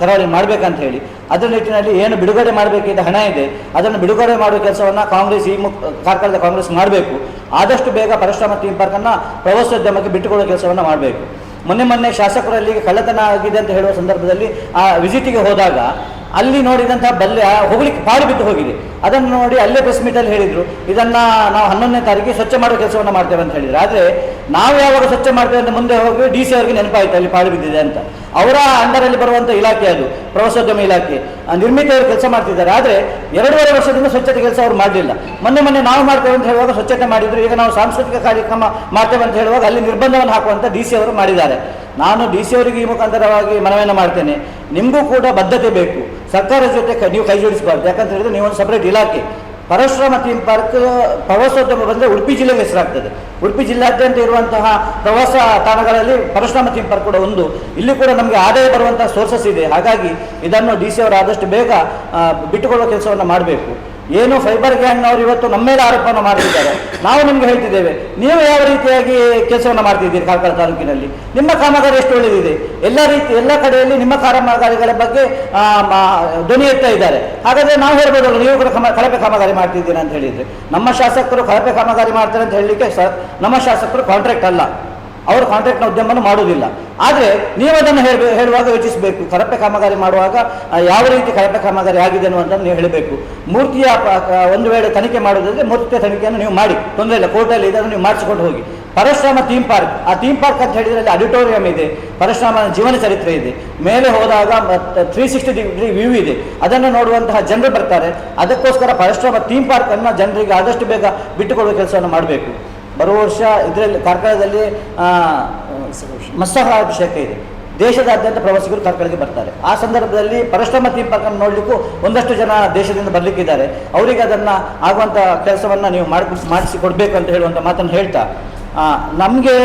Speaker 4: ಕರಾವಳಿ ಮಾಡಬೇಕಂತ ಹೇಳಿ. ಅದರ ನಿಟ್ಟಿನಲ್ಲಿ ಏನು ಬಿಡುಗಡೆ ಮಾಡಬೇಕಿದ್ದ ಹಣ ಇದೆ, ಅದನ್ನು ಬಿಡುಗಡೆ ಮಾಡುವ ಕೆಲಸವನ್ನು ಕಾಂಗ್ರೆಸ್, ಈ ಮುಕ್ ಕಾರ್ಕಳದ ಕಾಂಗ್ರೆಸ್ ಮಾಡಬೇಕು. ಆದಷ್ಟು ಬೇಗ ಪರಶುರಾಮ ಥೀಮ್ ಪಾರ್ಕನ್ನು ಪ್ರವಾಸೋದ್ಯಮಕ್ಕೆ ಬಿಟ್ಟುಕೊಡುವ ಕೆಲಸವನ್ನು ಮಾಡಬೇಕು. ಮೊನ್ನೆ ಮೊನ್ನೆ ಶಾಸಕರಲ್ಲಿ ಕಳ್ಳತನ ಆಗಿದೆ ಅಂತ ಹೇಳುವ ಸಂದರ್ಭದಲ್ಲಿ ಆ ವಿಸಿಟಿಗೆ ಹೋದಾಗ ಅಲ್ಲಿ ನೋಡಿದಂತಹ ಬಲ್ಯ ಹೋಗ್ಲಿಕ್ಕೆ ಪಾಳು ಬಿದ್ದು ಹೋಗಿದೆ. ಅದನ್ನು ನೋಡಿ ಅಲ್ಲೇ ಪ್ರೆಸ್ ಮೀಟಲ್ಲಿ ಹೇಳಿದರು, ಇದನ್ನು ನಾವು ಹನ್ನೊಂದನೇ ತಾರೀಕಿಗೆ ಸ್ವಚ್ಛ ಮಾಡುವ ಕೆಲಸವನ್ನು ಮಾಡ್ತೇವೆ ಅಂತ ಹೇಳಿದ್ರು. ಆದರೆ ನಾವು ಯಾವಾಗ ಸ್ವಚ್ಛ ಮಾಡ್ತೇವೆ ಅಂತ ಮುಂದೆ ಹೋಗಿ ಡಿ ಸಿ ಅವರಿಗೆ ನೆನಪಾಯ್ತು, ಅಲ್ಲಿ ಪಾಳು ಬಿದ್ದಿದೆ ಅಂತ. ಅವರ ಅಂಡರಲ್ಲಿ ಬರುವಂಥ ಇಲಾಖೆ ಅದು, ಪ್ರವಾಸೋದ್ಯಮ ಇಲಾಖೆ. ಆ ನಿರ್ಮಿತ ಅವರು ಕೆಲಸ ಮಾಡ್ತಿದ್ದಾರೆ, ಆದರೆ ಎರಡೂವರೆ ವರ್ಷದಿಂದ ಸ್ವಚ್ಛತೆ ಕೆಲಸ ಅವರು ಮಾಡಲಿಲ್ಲ. ಮೊನ್ನೆ ಮೊನ್ನೆ ನಾವು ಮಾಡ್ತೇವೆ ಅಂತ ಹೇಳುವಾಗ ಸ್ವಚ್ಛತೆ ಮಾಡಿದ್ರು, ಈಗ ನಾವು ಸಾಂಸ್ಕೃತಿಕ ಕಾರ್ಯಕ್ರಮ ಮಾಡ್ತೇವೆ ಅಂತ ಹೇಳುವಾಗ ಅಲ್ಲಿ ನಿರ್ಬಂಧವನ್ನು ಹಾಕುವಂಥ ಡಿ ಸಿ ಅವರು ಮಾಡಿದ್ದಾರೆ. ನಾನು ಡಿ ಸಿ ಅವರಿಗೆ ಈ ಮುಖಾಂತರವಾಗಿ ಮನವಿಯನ್ನು ಮಾಡ್ತೇನೆ. ನಿಮಗೂ ಕೂಡ ಬದ್ಧತೆ ಬೇಕು. ಸರ್ಕಾರದ ಜೊತೆ ನೀವು ಕೈ ಜೋಡಿಸಬಾರ್ದು. ಯಾಕಂತ ಹೇಳಿದ್ರೆ ನೀವೊಂದು ಸಪರೇಟ್ ಇಲಾಖೆ. ಪರಶುರಾಮ ಥೀಮ್ ಪಾರ್ಕ್ ಪ್ರವಾಸೋದ್ಯಮ ಬಂದರೆ ಉಡುಪಿ ಜಿಲ್ಲೆಗೆ ಹೆಸರಾಗ್ತದೆ. ಉಡುಪಿ ಜಿಲ್ಲಾದ್ಯಂತ ಇರುವಂತಹ ಪ್ರವಾಸ ತಾಣಗಳಲ್ಲಿ ಪರಶುರಾಮ ಥೀಮ್ ಪಾರ್ಕ್ ಕೂಡ ಒಂದು. ಇಲ್ಲಿ ಕೂಡ ನಮಗೆ ಆದಾಯ ಬರುವಂತಹ ಸೋರ್ಸಸ್ ಇದೆ. ಹಾಗಾಗಿ ಇದನ್ನು ಡಿ ಸಿ ಅವರು ಆದಷ್ಟು ಬೇಗ ಬಿಟ್ಟುಕೊಳ್ಳೋ ಕೆಲಸವನ್ನು ಮಾಡಬೇಕು. ಏನು ಫೈಬರ್ ಗ್ಯಾಂಗ್ನವರು ಇವತ್ತು ನಮ್ಮ ಮೇಲೆ ಆರೋಪವನ್ನು ಮಾಡ್ತಿದ್ದಾರೆ. ನಾವು ನಿಮಗೆ ಹೇಳ್ತಿದ್ದೇವೆ, ನೀವು ಯಾವ ರೀತಿಯಾಗಿ ಕೆಲಸವನ್ನು ಮಾಡ್ತಿದ್ದೀರಿ ಕಾರ್ಕಳ ತಾಲೂಕಿನಲ್ಲಿ? ನಿಮ್ಮ ಕಾಮಗಾರಿ ಎಷ್ಟು ಒಳ್ಳೆಯದಿದೆ ಎಲ್ಲ ರೀತಿ, ಎಲ್ಲ ಕಡೆಯಲ್ಲಿ ನಿಮ್ಮ ಕಾಮಗಾರಿಗಳ ಬಗ್ಗೆ ಧ್ವನಿ ಎತ್ತಾ ಇದ್ದಾರೆ. ಹಾಗಾದ್ರೆ ನಾವು ಹೇಳ್ಬೋದಲ್ಲ, ನೀವು ಕೂಡ ಕಳಪೆ ಕಾಮಗಾರಿ ಮಾಡ್ತಿದ್ದೀರಾ ಅಂತ ಹೇಳಿದ್ರೆ. ನಮ್ಮ ಶಾಸಕರು ಕಳಪೆ ಕಾಮಗಾರಿ ಮಾಡ್ತಾರೆ ಅಂತ ಹೇಳಲಿಕ್ಕೆ ನಮ್ಮ ಶಾಸಕರು ಕಾಂಟ್ರಾಕ್ಟ್ ಅಲ್ಲ. ಅವರು ಕಾಂಟ್ರಾಕ್ಟ್ನ ಉದ್ಯಮವನ್ನು ಮಾಡುವುದಿಲ್ಲ. ಆದರೆ ನೀವು ಅದನ್ನು ಹೇಳುವಾಗ ಯೋಚಿಸಬೇಕು. ಕಳಪೆ ಕಾಮಗಾರಿ ಮಾಡುವಾಗ ಯಾವ ರೀತಿ ಕಳಪೆ ಕಾಮಗಾರಿ ಆಗಿದೆ ಅನ್ನುವಂಥದ್ದು ನೀವು ಹೇಳಬೇಕು. ಮೂರ್ತಿಯ ಒಂದು ವೇಳೆ ತನಿಖೆ ಮಾಡೋದಾದರೆ ಮೂರ್ತಿಯ ತನಿಖೆಯನ್ನು ನೀವು ಮಾಡಿ. ತೊಂದರೆ ಇಲ್ಲ, ಕೋರ್ಟಲ್ಲಿ ಇದನ್ನು ನೀವು ಮಾಡಿಸಿಕೊಂಡು ಹೋಗಿ. Parashurama theme park. ಆ ಥೀಮ್ ಪಾರ್ಕ್ ಅಂತ ಹೇಳಿದರೆ ಅಲ್ಲಿ ಆಡಿಟೋರಿಯಂ ಇದೆ. ಪರಶುರಾಮನ ಜೀವನ ಚರಿತ್ರೆ ಇದೆ. ಮೇಲೆ ಹೋದಾಗ ತ್ರೀ ಸಿಕ್ಸ್ಟಿ ಡಿಗ್ರಿ ವ್ಯೂ ಇದೆ. ಅದನ್ನು ನೋಡುವಂತಹ ಜನರು ಬರ್ತಾರೆ. ಅದಕ್ಕೋಸ್ಕರ ಪರಶುರಾಮ ಥೀಮ್ ಪಾರ್ಕನ್ನು ಜನರಿಗೆ ಆದಷ್ಟು ಬೇಗ ಬಿಟ್ಟುಕೊಡುವ ಕೆಲಸವನ್ನು ಮಾಡಬೇಕು. ಬರುವ ವರ್ಷ ಇದರಲ್ಲಿ ಕಾರ್ಕಳದಲ್ಲಿ ಆ, ಮತ್ಸ್ಯಾಭಿಷೇಕ ಇದೆ. ದೇಶದಾದ್ಯಂತ ಪ್ರವಾಸಿಗರು ಕಾರ್ಕಳಕ್ಕೆ ಬರ್ತಾರೆ. ಆ ಸಂದರ್ಭದಲ್ಲಿ ಪರಶ್ರಮ ಥೀಮ್ ಪಾರ್ಕನ್ನು ನೋಡಲಿಕ್ಕೂ ಒಂದಷ್ಟು ಜನ ದೇಶದಿಂದ ಬರಲಿಕ್ಕಿದ್ದಾರೆ. ಅವರಿಗೆ ಅದನ್ನು ಆಗುವಂಥ ಕೆಲಸವನ್ನು ನೀವು ಮಾಡಿ ಮಾಡಿಸಿ ಕೊಡಬೇಕು ಅಂತ ಹೇಳುವಂಥ ಮಾತನ್ನು ಹೇಳ್ತಾ ನಮಗೆ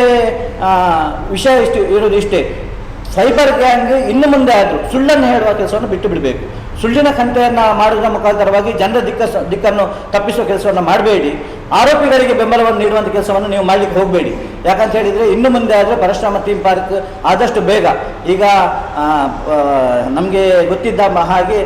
Speaker 4: ವಿಷಯ ಇಷ್ಟು ಇರೋದು ಇಷ್ಟೇ. ಸೈಬರ್ ಗ್ಯಾಂಗ್ ಇನ್ನು ಮುಂದೆ ಆದರೂ ಸುಳ್ಳನ್ನು ಹೇಳುವ ಕೆಲಸವನ್ನು ಬಿಟ್ಟು ಬಿಡಬೇಕು. ಸುಳ್ಳಿನ ಕಂತೆಯನ್ನು ಮಾಡುವುದರ ಮುಖಾಂತರವಾಗಿ ಜನರ ದಿಕ್ಕ ದಿಕ್ಕನ್ನು ತಪ್ಪಿಸುವ ಕೆಲಸವನ್ನು ಮಾಡಬೇಡಿ. ಆರೋಪಿಗಳಿಗೆ ಬೆಂಬಲವನ್ನು ನೀಡುವಂಥ ಕೆಲಸವನ್ನು ನೀವು ಮಾಡಲಿಕ್ಕೆ ಹೋಗಬೇಡಿ. ಯಾಕಂತ ಹೇಳಿದರೆ ಇನ್ನು ಮುಂದೆ ಆದರೆ ಪರಶುರಾಮ ಥೀಮ್ ಪಾರ್ಕ್ ಆದಷ್ಟು ಬೇಗ. ಈಗ ನಮಗೆ ಗೊತ್ತಿದ್ದ ಹಾಗೆ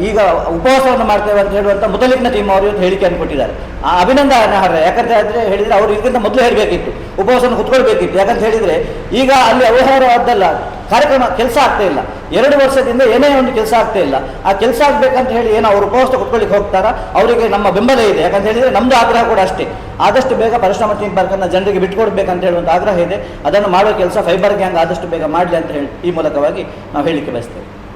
Speaker 4: ಈಗ ಉಪವಾಸವನ್ನು ಮಾಡ್ತೇವೆ ಅಂತ ಹೇಳುವಂಥ ಮೊದಲಿನ ಟೀಮ್ ಅವರು ಇವತ್ತು ಹೇಳಿಕೆಯನ್ನು ಕೊಟ್ಟಿದ್ದಾರೆ ಆ, ಅಭಿನಂದನೆ ಅರ್ಹ ಯಾಕಂತ ಹೇಳಿದ್ರೆ ಹೇಳಿದರೆ ಅವರು ಇದಕ್ಕಿಂತ ಮೊದಲು ಹೇಳಬೇಕಿತ್ತು. ಉಪವಾಸವನ್ನು ಕುತ್ಕೊಳ್ಬೇಕಿತ್ತು. ಯಾಕಂತ ಹೇಳಿದರೆ ಈಗ ಅಲ್ಲಿ ಅವ್ಯವಹಾರವಾದ್ದಲ್ಲ. ಕಾರ್ಯಕ್ರಮ, ಕೆಲಸ ಆಗ್ತಾ ಇಲ್ಲ. ಎರಡು ವರ್ಷದಿಂದ ಏನೇ ಒಂದು ಕೆಲಸ ಆಗ್ತಾ ಇಲ್ಲ. ಆ ಕೆಲಸ ಆಗ್ಬೇಕಂತ ಹೇಳಿ ಏನು ಅವರು ಉಪವಾಸ ಕುತ್ಕೊಳ್ಳಿಕ್ಕೆ ಹೋಗ್ತಾರ? ಅವರಿಗೆ ನಮ್ಮ ಬೆಂಬಲ ಇದೆ. ಯಾಕಂತ ಹೇಳಿದ್ರೆ ನಮ್ಮದು ಆಗ್ರಹ ಕೂಡ ಅಷ್ಟೇ. ಆದಷ್ಟು ಬೇಗ ಪರಶುರಾಮ ಥೀಮ್ ಪಾರ್ಕನ್ನು ಜನರಿಗೆ ಬಿಟ್ಕೊಡ್ಬೇಕಂತ ಹೇಳುವಂಥ ಆಗ್ರಹ ಇದೆ. ಅದನ್ನು ಮಾಡೋ ಕೆಲಸ ಫೈಬರ್ ಗ್ಯಾಂಗ್ ಆದಷ್ಟು ಬೇಗ ಮಾಡಲಿ ಅಂತ ಹೇಳಿ ಈ ಮೂಲಕವಾಗಿ ನಾವು ಹೇಳಿಕೆ ಬಯಸ್ತೇವೆ.